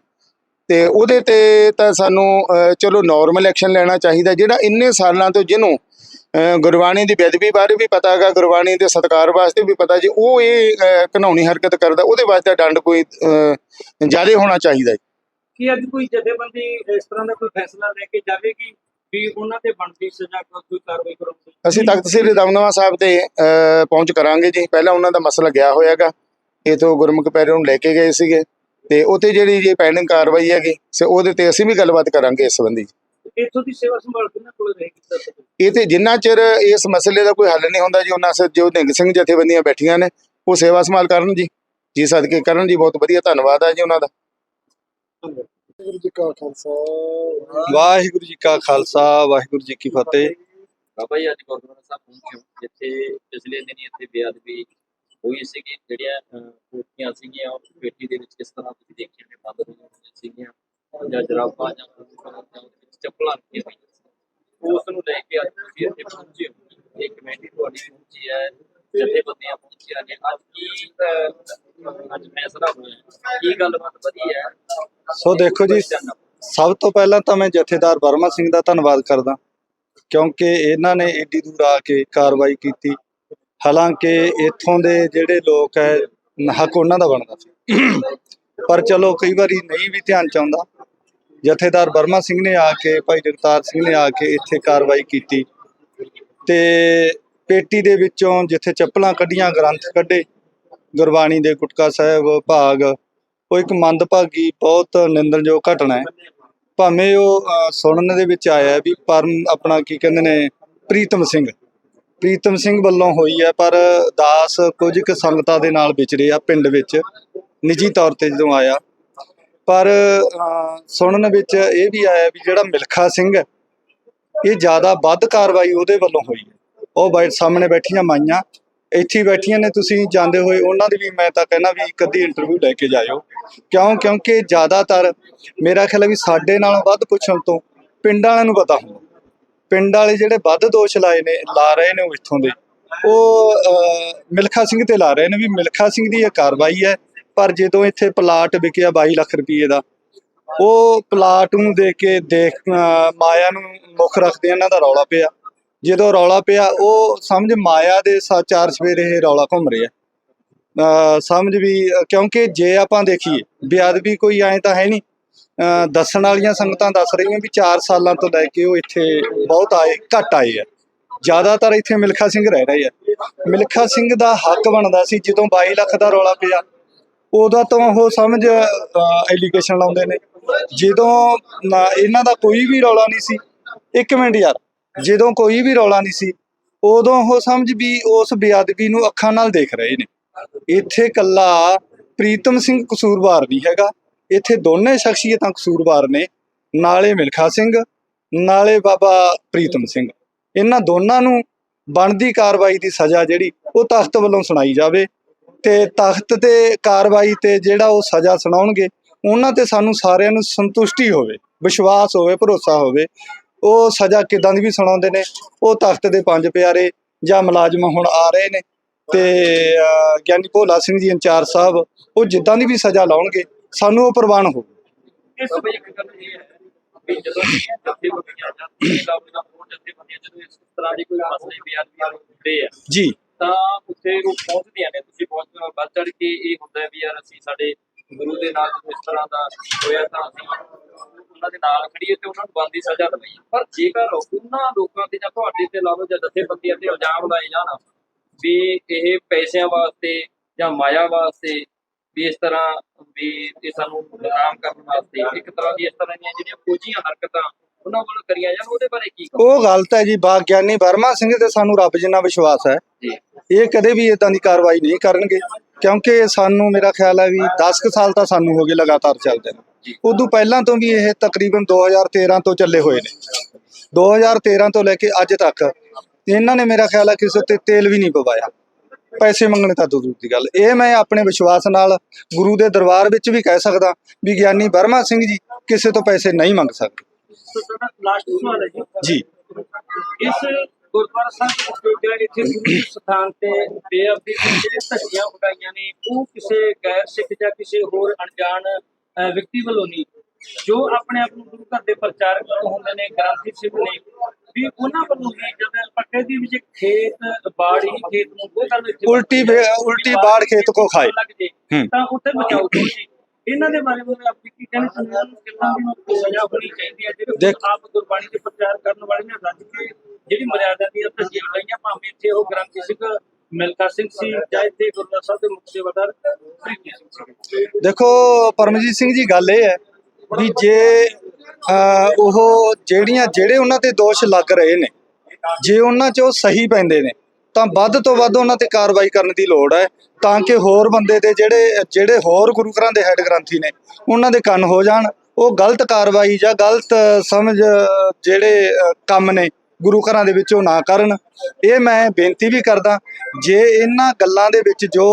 ਤੇ ਉਹਦੇ ਤੇ ਤਾਂ ਸਾਨੂੰ ਅਹ, ਚਲੋ ਨਾਰਮਲ ਐਕਸ਼ਨ ਲੈਣਾ ਚਾਹੀਦਾ ਜਿਹੜਾ ਇੰਨੇ ਸਾਲਾਂ ਤੋਂ ਜਿਹਨੂੰ ਅਹ, ਗੁਰਬਾਣੀ ਦੀ ਬੇਅਦਬੀ ਬਾਰੇ ਵੀ ਪਤਾ ਹੈਗਾ ਗੁਰਬਾਣੀ ਦੇ ਸਤਕਾਰ ਵਾਸਤੇ ਵੀ ਪਤਾ ਜੀ ਉਹ ਇਹ ਅਹ, ਘਿਨਾਉਣੀ ਹਰਕਤ ਕਰਦਾ ਉਹਦੇ ਵਾਸਤੇ ਦੰਡ ਕੋਈ ਜ਼ਿਆਦਾ ਹੋਣਾ ਚਾਹੀਦਾ ਜੀ। ਕੀ ਅੱਜ ਕੋਈ ਜਥੇਬੰਦੀ ਇਸ ਤਰ੍ਹਾਂ ਦਾ ਕੋਈ ਫੈਸਲਾ ਲੈ ਕੇ ਜਾਵੇਗੀ? ਵੀ ਉਹਨਾਂ ਤੇ ਬਣਦੀ ਸਜ਼ਾ ਕੋਈ ਕਾਰਵਾਈ ਕਰੂਗੀ? ਅਸੀਂ ਤਖਤ ਸ੍ਰੀ ਦਮਦਮਾ ਸਾਹਿਬ ਤੇ ਪਹੁੰਚ ਕਰਾਂਗੇ ਜੀ। ਪਹਿਲਾਂ ਉਹਨਾਂ ਦਾ ਮਸਲਾ ਗਿਆ ਹੋਇਆਗਾ। ਇਥੋਂ ਗੁਰਮੁਖ ਪਿਆਰੇ ਨੂੰ ਲੈ ਕੇ ਗਏ ਸੀਗੇ। ਤੇ ਉੱਥੇ ਜਿਹੜੀ ਜੇ ਪੈਂਡਿੰਗ ਕਾਰਵਾਈ ਹੈਗੀ ਸੇ ਉਹਦੇ ਤੇ ਅਸੀਂ ਵੀ ਗੱਲਬਾਤ ਕਰਾਂਗੇ ਇਸ ਸੰਬੰਧੀ। ਇੱਥੋਂ ਦੀ ਸੇਵਾ ਸੰਭਾਲ ਕਿਹਨਾਂ ਕੋਲ ਰਹੇਗੀ ਸਰ? ਇਹ ਤੇ ਜਿੰਨਾ ਚਿਰ ਇਸ ਮਸਲੇ ਦਾ ਕੋਈ ਹੱਲ ਨਹੀਂ ਹੁੰਦਾ ਜੀ ਉਹਨਾਂ ਸੇ ਜੋ ਨਿਹੰਗ ਸਿੰਘ ਜਥੇਬੰਦੀਆਂ ਬੈਠੀਆਂ ਨੇ ਉਹ ਸੇਵਾ ਸੰਭਾਲ ਕਰਨ ਜੀ। ਜੀ ਸਦਕੇ ਕਰਨ ਜੀ ਬਹੁਤ ਵਧੀਆ ਧੰਨਵਾਦ ਹੈ ਜੀ ਉਹਨਾਂ ਦਾ। ਵਾਹਿਗੁਰੂ ਜੀ ਕਾ ਖਾਲਸਾ ਵਾਹਿਗੁਰੂ ਜੀ ਕਾ ਖਾਲਸਾ ਵਾਹਿਗੁਰੂ ਜੀ ਕੀ ਫਤਿਹ। ਬਾਬਾ ਜੀ ਅੱਜ ਗੁਰਦੁਆਰਾ ਸਾਹਿਬ ਪਹੁੰਚੇ ਹੋ, ਜਿੱਥੇ ਪਿਛਲੇ ਦਿਨੀ ਇੱਥੇ ਬੇਅਦਬੀ ਹੋਈ ਸੀਗੀ। ਜਿਹੜੀਆਂ ਅਹ, ਪੋਥੀਆਂ ਸੀਗੀਆਂ ਉਹ ਪੇਟੀ ਦੇ ਵਿੱਚ ਕਿਸ ਤਰ੍ਹਾਂ ਤੁਸੀਂ ਦੇਖਿਆ ਨੇ ਬੰਦ ਹੋਈਆਂ ਹੋਈਆਂ ਸੀਗੀਆਂ ਜਾਂ ਜਰਾਬਾਂ ਜਾਂ ਜਾਂ ਉਹਦੇ ਵਿੱਚ ਚੱਪਲਾਂ ਰੱਖੀਆਂ ਹੋਈਆਂ ਸੀ। ਉਸ ਨੂੰ ਲੈ ਕੇ ਅੱਜ ਤੁਸੀਂ ਇੱਥੇ ਪਹੁੰਚੇ ਹੋ। ਇਹ ਕਮੇਟੀ ਤੁਹਾਡੀ ਪਹੁੰਚੀ ਹੈ। ਜਥੇਬੰਦੀਆਂ ਪਹੁੰਚੀਆਂ ਨੇ ਅੱਜ ਕੀ ਅਹ, ਅੱਜ ਫੈਸਲਾ ਹੋਇਆ ਕੀ ਗੱਲਬਾਤ ਵਧੀ ਹੈ? ਸੋ ਦੇਖੋ ਜੀ ਸਭ ਤੋਂ ਪਹਿਲਾਂ ਤਾਂ ਮੈਂ ਜਥੇਦਾਰ ਵਰਮਾ ਸਿੰਘ ਦਾ ਧੰਨਵਾਦ ਕਰਦਾ ਕਿਉਂਕਿ ਇਹਨਾਂ ਨੇ ਏਡੀ ਦੂਰ ਆ ਕੇ ਕਾਰਵਾਈ ਕੀਤੀ। ਹਾਲਾਂਕਿ ਇੱਥੋਂ ਦੇ ਜਿਹੜੇ ਲੋਕ ਹੈ ਹੱਕ ਉਹਨਾਂ ਦਾ ਬਣਦਾ ਸੀ। ਪਰ ਚਲੋ ਕਈ ਵਾਰੀ ਨਹੀਂ ਵੀ ਧਿਆਨ ਚ ਆਉਂਦਾ। ਜਥੇਦਾਰ ਵਰਮਾ ਸਿੰਘ ਨੇ ਆ ਕੇ ਭਾਈ ਜਗਤਾਰ ਸਿੰਘ ਨੇ ਆ ਕੇ ਇੱਥੇ ਕਾਰਵਾਈ ਕੀਤੀ। ਤੇ ਪੇਟੀ ਦੇ ਵਿੱਚੋਂ ਜਿੱਥੇ ਚੱਪਲਾਂ ਕੱਢੀਆਂ, ਗ੍ਰੰਥ ਕੱਢੇ, ਗੁਰਬਾਣੀ ਦੇ ਗੁਟਕਾ ਸਾਹਿਬ, ਭਾਗ। ਉਹ ਇੱਕ ਮੰਦਭਾਗੀ, ਬਹੁਤ ਨਿੰਦਣਯੋਗ ਘਟਨਾ ਹੈ। ਭਾਵੇਂ ਉਹ ਸੁਣਨ ਦੇ ਵਿੱਚ ਆਇਆ ਵੀ ਪਰਮ ਆਪਣਾ ਕੀ ਕਹਿੰਦੇ ਨੇ, ਪ੍ਰੀਤਮ ਸਿੰਘ। ਪ੍ਰੀਤਮ ਸਿੰਘ ਵੱਲੋਂ ਹੋਈ ਹੈ, ਪਰ ਦਾਸ ਕੁਝ ਕੁ ਸੰਗਤਾਂ ਦੇ ਨਾਲ ਵਿਚਰੇ ਆ, ਪਿੰਡ ਵਿੱਚ। ਨਿੱਜੀ ਤੌਰ ਤੇ ਜਦੋਂ ਆਇਆ। ਪਰ ਸੁਣਨ ਵਿੱਚ ਇਹ ਵੀ ਆਇਆ ਵੀ ਜਿਹੜਾ ਮਿਲਖਾ ਸਿੰਘ ਇਹ ਜ਼ਿਆਦਾ ਵੱਧ ਕਾਰਵਾਈ ਉਹਦੇ ਵੱਲੋਂ ਹੋਈ ਹੈ। ਉਹ ਬਾਈ ਸਾਹਮਣੇ ਬੈਠੀਆਂ ਮਾਈਆਂ, ਇੱਥੇ ਬੈਠੀਆਂ ਨੇ ਤੁਸੀਂ ਜਾਂਦੇ ਹੋਏ, ਉਹਨਾਂ ਦੀ ਵੀ ਮੈਂ ਤਾਂ ਕਹਿੰਦਾ ਵੀ ਇੱਕ ਅੱਧੀ ਇੰਟਰਵਿਊ ਲੈ ਕੇ ਜਾਇਓ। ਕਿਉਂ? ਕਿਉਂਕਿ ਜ਼ਿਆਦਾਤਰ ਮੇਰਾ ਖਿਆਲ ਹੈ ਵੀ ਸਾਡੇ ਨਾਲੋਂ ਵੱਧ ਪੁੱਛਣ ਤੋਂ ਪਿੰਡ ਵਾਲਿਆਂ ਨੂੰ ਪਤਾ ਹੁੰਦਾ। ਪਿੰਡ ਵਾਲੇ ਜਿਹੜੇ ਵੱਧ ਦੋਸ਼ ਲਾਏ ਨੇ, ਲਾ ਰਹੇ ਨੇ ਉਹ ਇੱਥੋਂ ਦੇ। ਉਹ ਮਿਲਖਾ ਸਿੰਘ ਤੇ ਲਾ ਰਹੇ ਨੇ ਵੀ ਮਿਲਖਾ ਸਿੰਘ ਦੀ ਇਹ ਕਾਰਵਾਈ ਹੈ, ਪਰ ਜਦੋਂ ਇੱਥੇ ਪਲਾਟ ਵਿਕਿਆ 22 ਲੱਖ ਰੁਪਏ ਦਾ, ਉਹ ਪਲਾਟ ਨੂੰ ਦੇ ਕੇ ਦੇਖ ਮਾਇਆ ਨੂੰ ਮੁੱਖ ਰੱਖਦੇ ਇਹਨਾਂ ਦਾ ਰੌਲਾ ਪਿਆ। ਜਦੋਂ ਰੌਲਾ ਪਿਆ, ਉਹ ਸਮਝ ਮਾਇਆ ਦੇ ਚਾਰ ਸਵੇਰੇ ਇਹ ਰੌਲਾ ਘੁੰਮ ਰਿਹਾ ਅਹ ਸਮਝ ਵੀ, ਕਿਉਂਕਿ ਜੇ ਆਪਾਂ ਦੇਖੀਏ, ਬੇਅਦਬੀ ਕੋਈ ਐਂ ਤਾਂ ਹੈ ਨਹੀਂ। ਅਹ ਦੱਸਣ ਵਾਲੀਆਂ ਸੰਗਤਾਂ ਦੱਸ ਰਹੀਆਂ ਵੀ 4 ਸਾਲਾਂ ਤੋਂ ਲੈ ਕੇ ਉਹ ਇੱਥੇ ਬਹੁਤ ਆਏ, ਘੱਟ ਆਏ ਆ। ਜ਼ਿਆਦਾਤਰ ਇੱਥੇ ਮਿਲਖਾ ਸਿੰਘ ਰਹਿ ਰਹੇ ਆ। ਮਿਲਖਾ ਸਿੰਘ ਦਾ ਹੱਕ ਬਣਦਾ ਸੀ, ਜਦੋਂ 22 ਲੱਖ ਦਾ ਰੌਲਾ ਪਿਆ, ਉਦੋਂ ਤੋਂ ਉਹ ਸਮਝ ਐਲੀਗੇਸ਼ਨ ਲਾਉਂਦੇ ਨੇ। ਜਦੋਂ ਇਹਨਾਂ ਦਾ ਕੋਈ ਵੀ ਰੌਲਾ ਨਹੀਂ ਸੀ। ਇੱਕ ਮਿੰਟ ਯਾਰ ਜਦੋਂ ਕੋਈ ਵੀ ਰੌਲਾ ਨਹੀਂ ਸੀ, ਉਦੋਂ ਉਹ ਸਮਝ ਵੀ ਉਸ ਬੇਅਦਬੀ ਨੂੰ ਅੱਖਾਂ ਨਾਲ ਦੇਖ ਰਹੇ ਨੇ। ਇੱਥੇ ਕੱਲਾ ਪ੍ਰੀਤਮ ਸਿੰਘ ਕਸੂਰਵਾਰ ਨਹੀਂ ਹੈਗਾ। ਇੱਥੇ ਦੋਨੇ ਸ਼ਖਸੀਅਤਾਂ ਕਸੂਰਵਾਰ ਨੇ, ਨਾਲੇ ਮਿਲਖਾ ਸਿੰਘ, ਨਾਲੇ ਬਾਬਾ ਪ੍ਰੀਤਮ ਸਿੰਘ। ਇਹਨਾਂ ਦੋਨਾਂ ਨੂੰ ਬਣਦੀ ਕਾਰਵਾਈ ਦੀ ਸਜ਼ਾ ਜਿਹੜੀ ਉਹ ਤਖਤ ਵੱਲੋਂ ਸੁਣਾਈ ਜਾਵੇ ਤੇ ਤਖਤ ਤੇ ਕਾਰਵਾਈ ਤੇ ਜਿਹੜਾ ਉਹ ਸਜ਼ਾ ਸੁਣਾਉਣਗੇ, ਉਹਨਾਂ ਤੇ ਸਾਨੂੰ ਸਾਰਿਆਂ ਨੂੰ ਸੰਤੁਸ਼ਟੀ ਹੋਵੇ, ਵਿਸ਼ਵਾਸ ਹੋਵੇ, ਭਰੋਸਾ ਹੋਵੇ ਉਹ ਸਜ਼ਾ ਕਿਦਾਂ ਦੀ ਵੀ ਸੁਣਾਉਂਦੇ ਨੇ ਉਹ ਤਖਤ ਦੇ ਪੰਜ ਪਿਆਰੇ ਜਾਂ ਮੁਲਾਜ਼ਮ ਹੁਣ ਆ ਰਹੇ ਨੇ ਤੇ ਗਿਆਨੀ ਭੋਲਾ ਸਿੰਘ ਜੀ ਇੰਚਾਰਜ ਸਾਹਿਬ ਉਹ ਜਿੱਦਾਂ ਦੀ ਵੀ ਸਜ਼ਾ ਲਾਉਣਗੇ ਸਾਨੂੰ ਉਹ ਪ੍ਰਵਾਨ ਹੋ ਇਸ ਸਭ ਇੱਕ ਗੱਲ ਇਹ ਹੈ ਵੀ ਜਦੋਂ ਇਹ ਜਥੇਬੰਦੀਆਂ ਜਾਂ ਪੰਜਾਬ ਦੀਆਂ ਹੋਰ ਜਥੇਬੰਦੀਆਂ ਜਦੋਂ ਇਸ ਤਰ੍ਹਾਂ ਦੀ ਕੋਈ ਮਸਲੇ ਬਿਆਨ ਹੁੰਦੇ ਆ ਜੀ। ਤਾਂ ਉੱਥੇ ਉਹ ਪਹੁੰਚਦੀਆਂ ਨੇ ਤੁਸੀਂ ਬਹੁਤ ਵੱਧ ਚੜ ਕੇ ਇਹ ਹੁੰਦਾ ਵੀ ਯਾਰ ਅਸੀਂ ਸਾਡੇ ਗੁਰੂ ਦੇ ਨਾਲ ਜਦੋਂ ਇਸ ਤਰ੍ਹਾਂ ਦਾ ਹੋਇਆ ਤਾਂ ਅਸੀਂ ਉਹਨਾਂ ਦੇ ਨਾਲ ਖੜੀਏ ਤੇ ਉਹਨਾਂ ਨੂੰ ਬੰਦੀ ਸਜ਼ਾ ਦਵਾਈਏ ਪਰ ਜੇਕਰ ਉਹਨਾਂ ਲੋਕਾਂ ਤੇ ਜਾਂ ਤੁਹਾਡੇ ਤੇ ਲਓ ਜਾਂ ਜਥੇਬੰਦੀਆਂ ਤੇ ਇਲਜ਼ਾਮ ਲਾਏ ਜਾਣ ਵੀ ਇਹ ਪੈਸਿਆਂ ਵਾਸਤੇ ਜਾਂ ਮਾਇਆ ਵਾਸਤੇ ਵੀ ਇਸ ਤਰ੍ਹਾਂ ਵੀ ਇਹ ਸਾਨੂੰ ਬਦਨਾਮ ਕਰਨ ਵਾਸਤੇ ਇੱਕ ਤਰ੍ਹਾਂ ਦੀ ਇਸ ਤਰ੍ਹਾਂ ਦੀਆਂ ਜਿਹੜੀਆਂ ਫੌਜੀਆਂ ਹਰਕਤਾਂ ਉਹਨਾਂ ਵੱਲੋਂ ਕਰੀਆਂ ਜਾਣ ਉਹਦੇ ਬਾਰੇ ਕੀ ਉਹ ਗਲਤ ਹੈ ਜੀ ਬਾਗਿਆਨੀ ਵਰਮਾ ਸਿੰਘ ਤੇ ਸਾਨੂੰ ਰੱਬ ਜਿੰਨਾ ਵਿਸ਼ਵਾਸ ਹੈ ਇਹ ਕਦੇ ਵੀ ਇਦਾਂ ਦੀ ਕਾਰਵਾਈ ਨਹੀਂ ਕਰਨਗੇ। ਕਿਉਂਕਿ ਸਾਨੂੰ ਮੇਰਾ ਖਿਆਲ ਹੈ ਵੀ 10 ਕੁ ਸਾਲ ਤਾਂ ਸਾਨੂੰ ਹੋ ਗਏ ਲਗਾਤਾਰ ਚੱਲਦੇ ਨੇ। ਉਦੋਂ ਪਹਿਲਾਂ ਤੋਂ ਵੀ ਇਹ ਤਕਰੀਬਨ 2013 ਤੋਂ ਚੱਲੇ ਹੋਏ ਨੇ। 2013 ਤੋਂ ਲੈ ਕੇ ਅੱਜ ਤੱਕ ਇਹਨਾਂ ਨੇ ਮੇਰਾ ਖਿਆਲ ਹੈ ਕਿਸੇ ਤੇ ਤੇਲ ਵੀ ਨਹੀਂ ਪਵਾਇਆ। ਪੈਸੇ ਮੰਗਣੇ ਤਾਂ ਦੂਰ ਦੀ ਗੱਲ। ਇਹ ਮੈਂ ਆਪਣੇ ਵਿਸ਼ਵਾਸ ਨਾਲ ਗੁਰੂ ਦੇ ਦਰਬਾਰ ਵਿੱਚ ਵੀ ਕਹਿ ਸਕਦਾ ਵੀ ਗਿਆਨੀ ਵਰਮਾ ਸਿੰਘ ਜੀ ਕਿਸੇ ਤੋਂ ਪੈਸੇ ਨਹੀਂ ਮੰਗ ਸਕਦੇ। ਸੋ ਸਾਡਾ ਲਾਸਟ ਸਵਾਲ ਹੈ ਜੀ। ਜੀ। ਇਸ ਗੁਰਦੁਆਰਾ ਸਾਹਿਬ ਜਿਹੜਾ ਇੱਥੇ ਗੁਰੂ ਸਥਾਨ ਤੇ ਬੇਅਦਬੀ ਦੀਆਂ ਜਿਹੜੇ ਧੱਜੀਆਂ ਉਡਾਈਆਂ ਨੇ ਉਹ ਕਿਸੇ ਗੈਰ ਸਿੱਖ ਜਾਂ ਕਿਸੇ ਹੋਰ ਅਣਜਾਣ ਵਿਅਕਤੀ ਵੱਲੋਂ ਨਹੀਂ ਜੋ ਆਪਣੇ ਆਪ ਨੂੰ ਗੁਰੂ ਘਰ ਦੇ ਪ੍ਰਚਾਰਕ ਹੁੰਦੇ ਨੇ ਗ੍ਰੰਥੀ ਸਿੰਘ ਨੇ ਵੀ ਉਹਨਾਂ ਵੱਲੋਂ ਵੀ ਜਦ ਪੱਕੇ ਦੀ ਵਿੱਚ ਖੇਤ ਬਾੜੀ ਖੇਤ ਨੂੰ ਉਹ ਉਲਟੀ ਉਲਟੀ ਬਾੜ ਖੇਤ ਕੋ ਖਾਏ। ਹੂੰ। ਤਾਂ ਉੱਥੇ ਬਚਾਓ ਜੀ ਇਹਨਾਂ ਦੇ ਬਾਰੇ ਵਿੱਚ ਆਪ ਕੀ ਕਹਿਣਾ ਚਾਹੁੰਦੇ ਹੋ? ਕਿੰਨਾ ਸਜ਼ਾ ਹੋਣੀ ਚਾਹੀਦੀ ਹੈ? ਜਿਹੜੇ ਦੇਖ- ਆਪ ਗੁਰਬਾਣੀ ਦੇ ਪ੍ਰਚਾਰ ਕਰਨ ਵਾਲੇ ਨੇ ਰੱਜ ਕੇ ਜਿਹੜੀ ਮਰਿਆਦਾ ਦੀਆਂ ਧੱਜੀਆਂ ਲਈਆਂ ਭਾਵੇਂ ਇੱਥੇ ਉਹ ਗ੍ਰੰਥੀ ਸਿੰਘ ਮਿਲਖਾ ਸਿੰਘ ਸੀ ਜਾਂ ਇੱਥੇ ਗੁਰਦੁਆਰਾ ਸਾਹਿਬ ਦੇ ਮੁਖ ਸੇਵਾਦਾਰ ਪ੍ਰੀਤੀ ਸਿੰਘ ਸੀ ਦੇਖੋ ਪਰਮਜੀਤ ਸਿੰਘ ਜੀ ਗੱਲ ਇਹ ਹੈ ਵੀ ਜੇ ਉਹ ਜਿਹੜੀਆਂ ਜਿਹੜੇ ਉਹਨਾਂ ਤੇ ਦੋਸ਼ ਲੱਗ ਰਹੇ ਨੇ ਜੇ ਉਹਨਾਂ 'ਚ ਉਹ ਸਹੀ ਪੈਂਦੇ ਨੇ ਤਾਂ ਵੱਧ ਤੋਂ ਵੱਧ ਉਹਨਾਂ ਤੇ ਕਾਰਵਾਈ ਕਰਨ ਦੀ ਲੋੜ ਹੈ ਤਾਂ ਕਿ ਹੋਰ ਬੰਦੇ ਦੇ ਜਿਹੜੇ ਜਿਹੜੇ ਹੋਰ ਗੁਰੂ ਘਰਾਂ ਦੇ ਹੈੱਡ ਗ੍ਰੰਥੀ ਨੇ, ਉਹਨਾਂ ਦੇ ਕੰਨ ਹੋ ਜਾਣ। ਉਹ ਗਲਤ ਕਾਰਵਾਈ ਜਾਂ ਗਲਤ ਸਮਝ, ਜਿਹੜੇ ਕੰਮ ਨੇ ਗੁਰੂ ਘਰਾਂ ਦੇ ਵਿੱਚ ਉਹ ਨਾ ਕਰਨ। ਇਹ ਮੈਂ ਬੇਨਤੀ ਵੀ ਕਰਦਾ, ਜੇ ਇਹਨਾਂ ਗੱਲਾਂ ਦੇ ਵਿੱਚ ਜੋ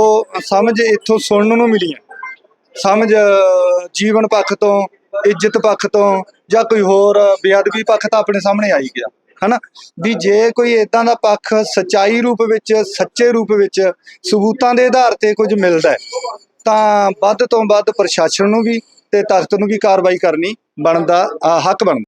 ਸਮਝ ਇੱਥੋਂ ਸੁਣਨ ਨੂੰ ਮਿਲੀ ਹੈ, ਸਮਝ ਜੀਵਨ ਪੱਖ ਤੋਂ, ਇੱਜ਼ਤ ਪੱਖ ਤੋਂ ਜਾਂ ਕੋਈ ਹੋਰ ਬੇਅਦਬੀ ਪੱਖ ਤਾਂ ਆਪਣੇ ਸਾਹਮਣੇ ਆਈ ਗਿਆ। ਹਨਾ? ਵੀ ਜੇ ਕੋਈ ਇਦਾਂ ਦਾ ਪੱਖ ਸਚਾਈ ਰੂਪ ਵਿੱਚ, ਸੱਚੇ ਰੂਪ ਵਿੱਚ ਸਬੂਤਾਂ ਦੇ ਆਧਾਰ ਤੇ ਕੁਝ ਮਿਲਦਾ ਤਾਂ ਵੱਧ ਤੋਂ ਵੱਧ ਪ੍ਰਸ਼ਾਸਨ ਨੂੰ ਵੀ ਤੇ ਤਖਤ ਨੂੰ ਵੀ ਕਾਰਵਾਈ ਕਰਨੀ ਬਣਦਾ ਹੱਕ ਬਣਦਾ।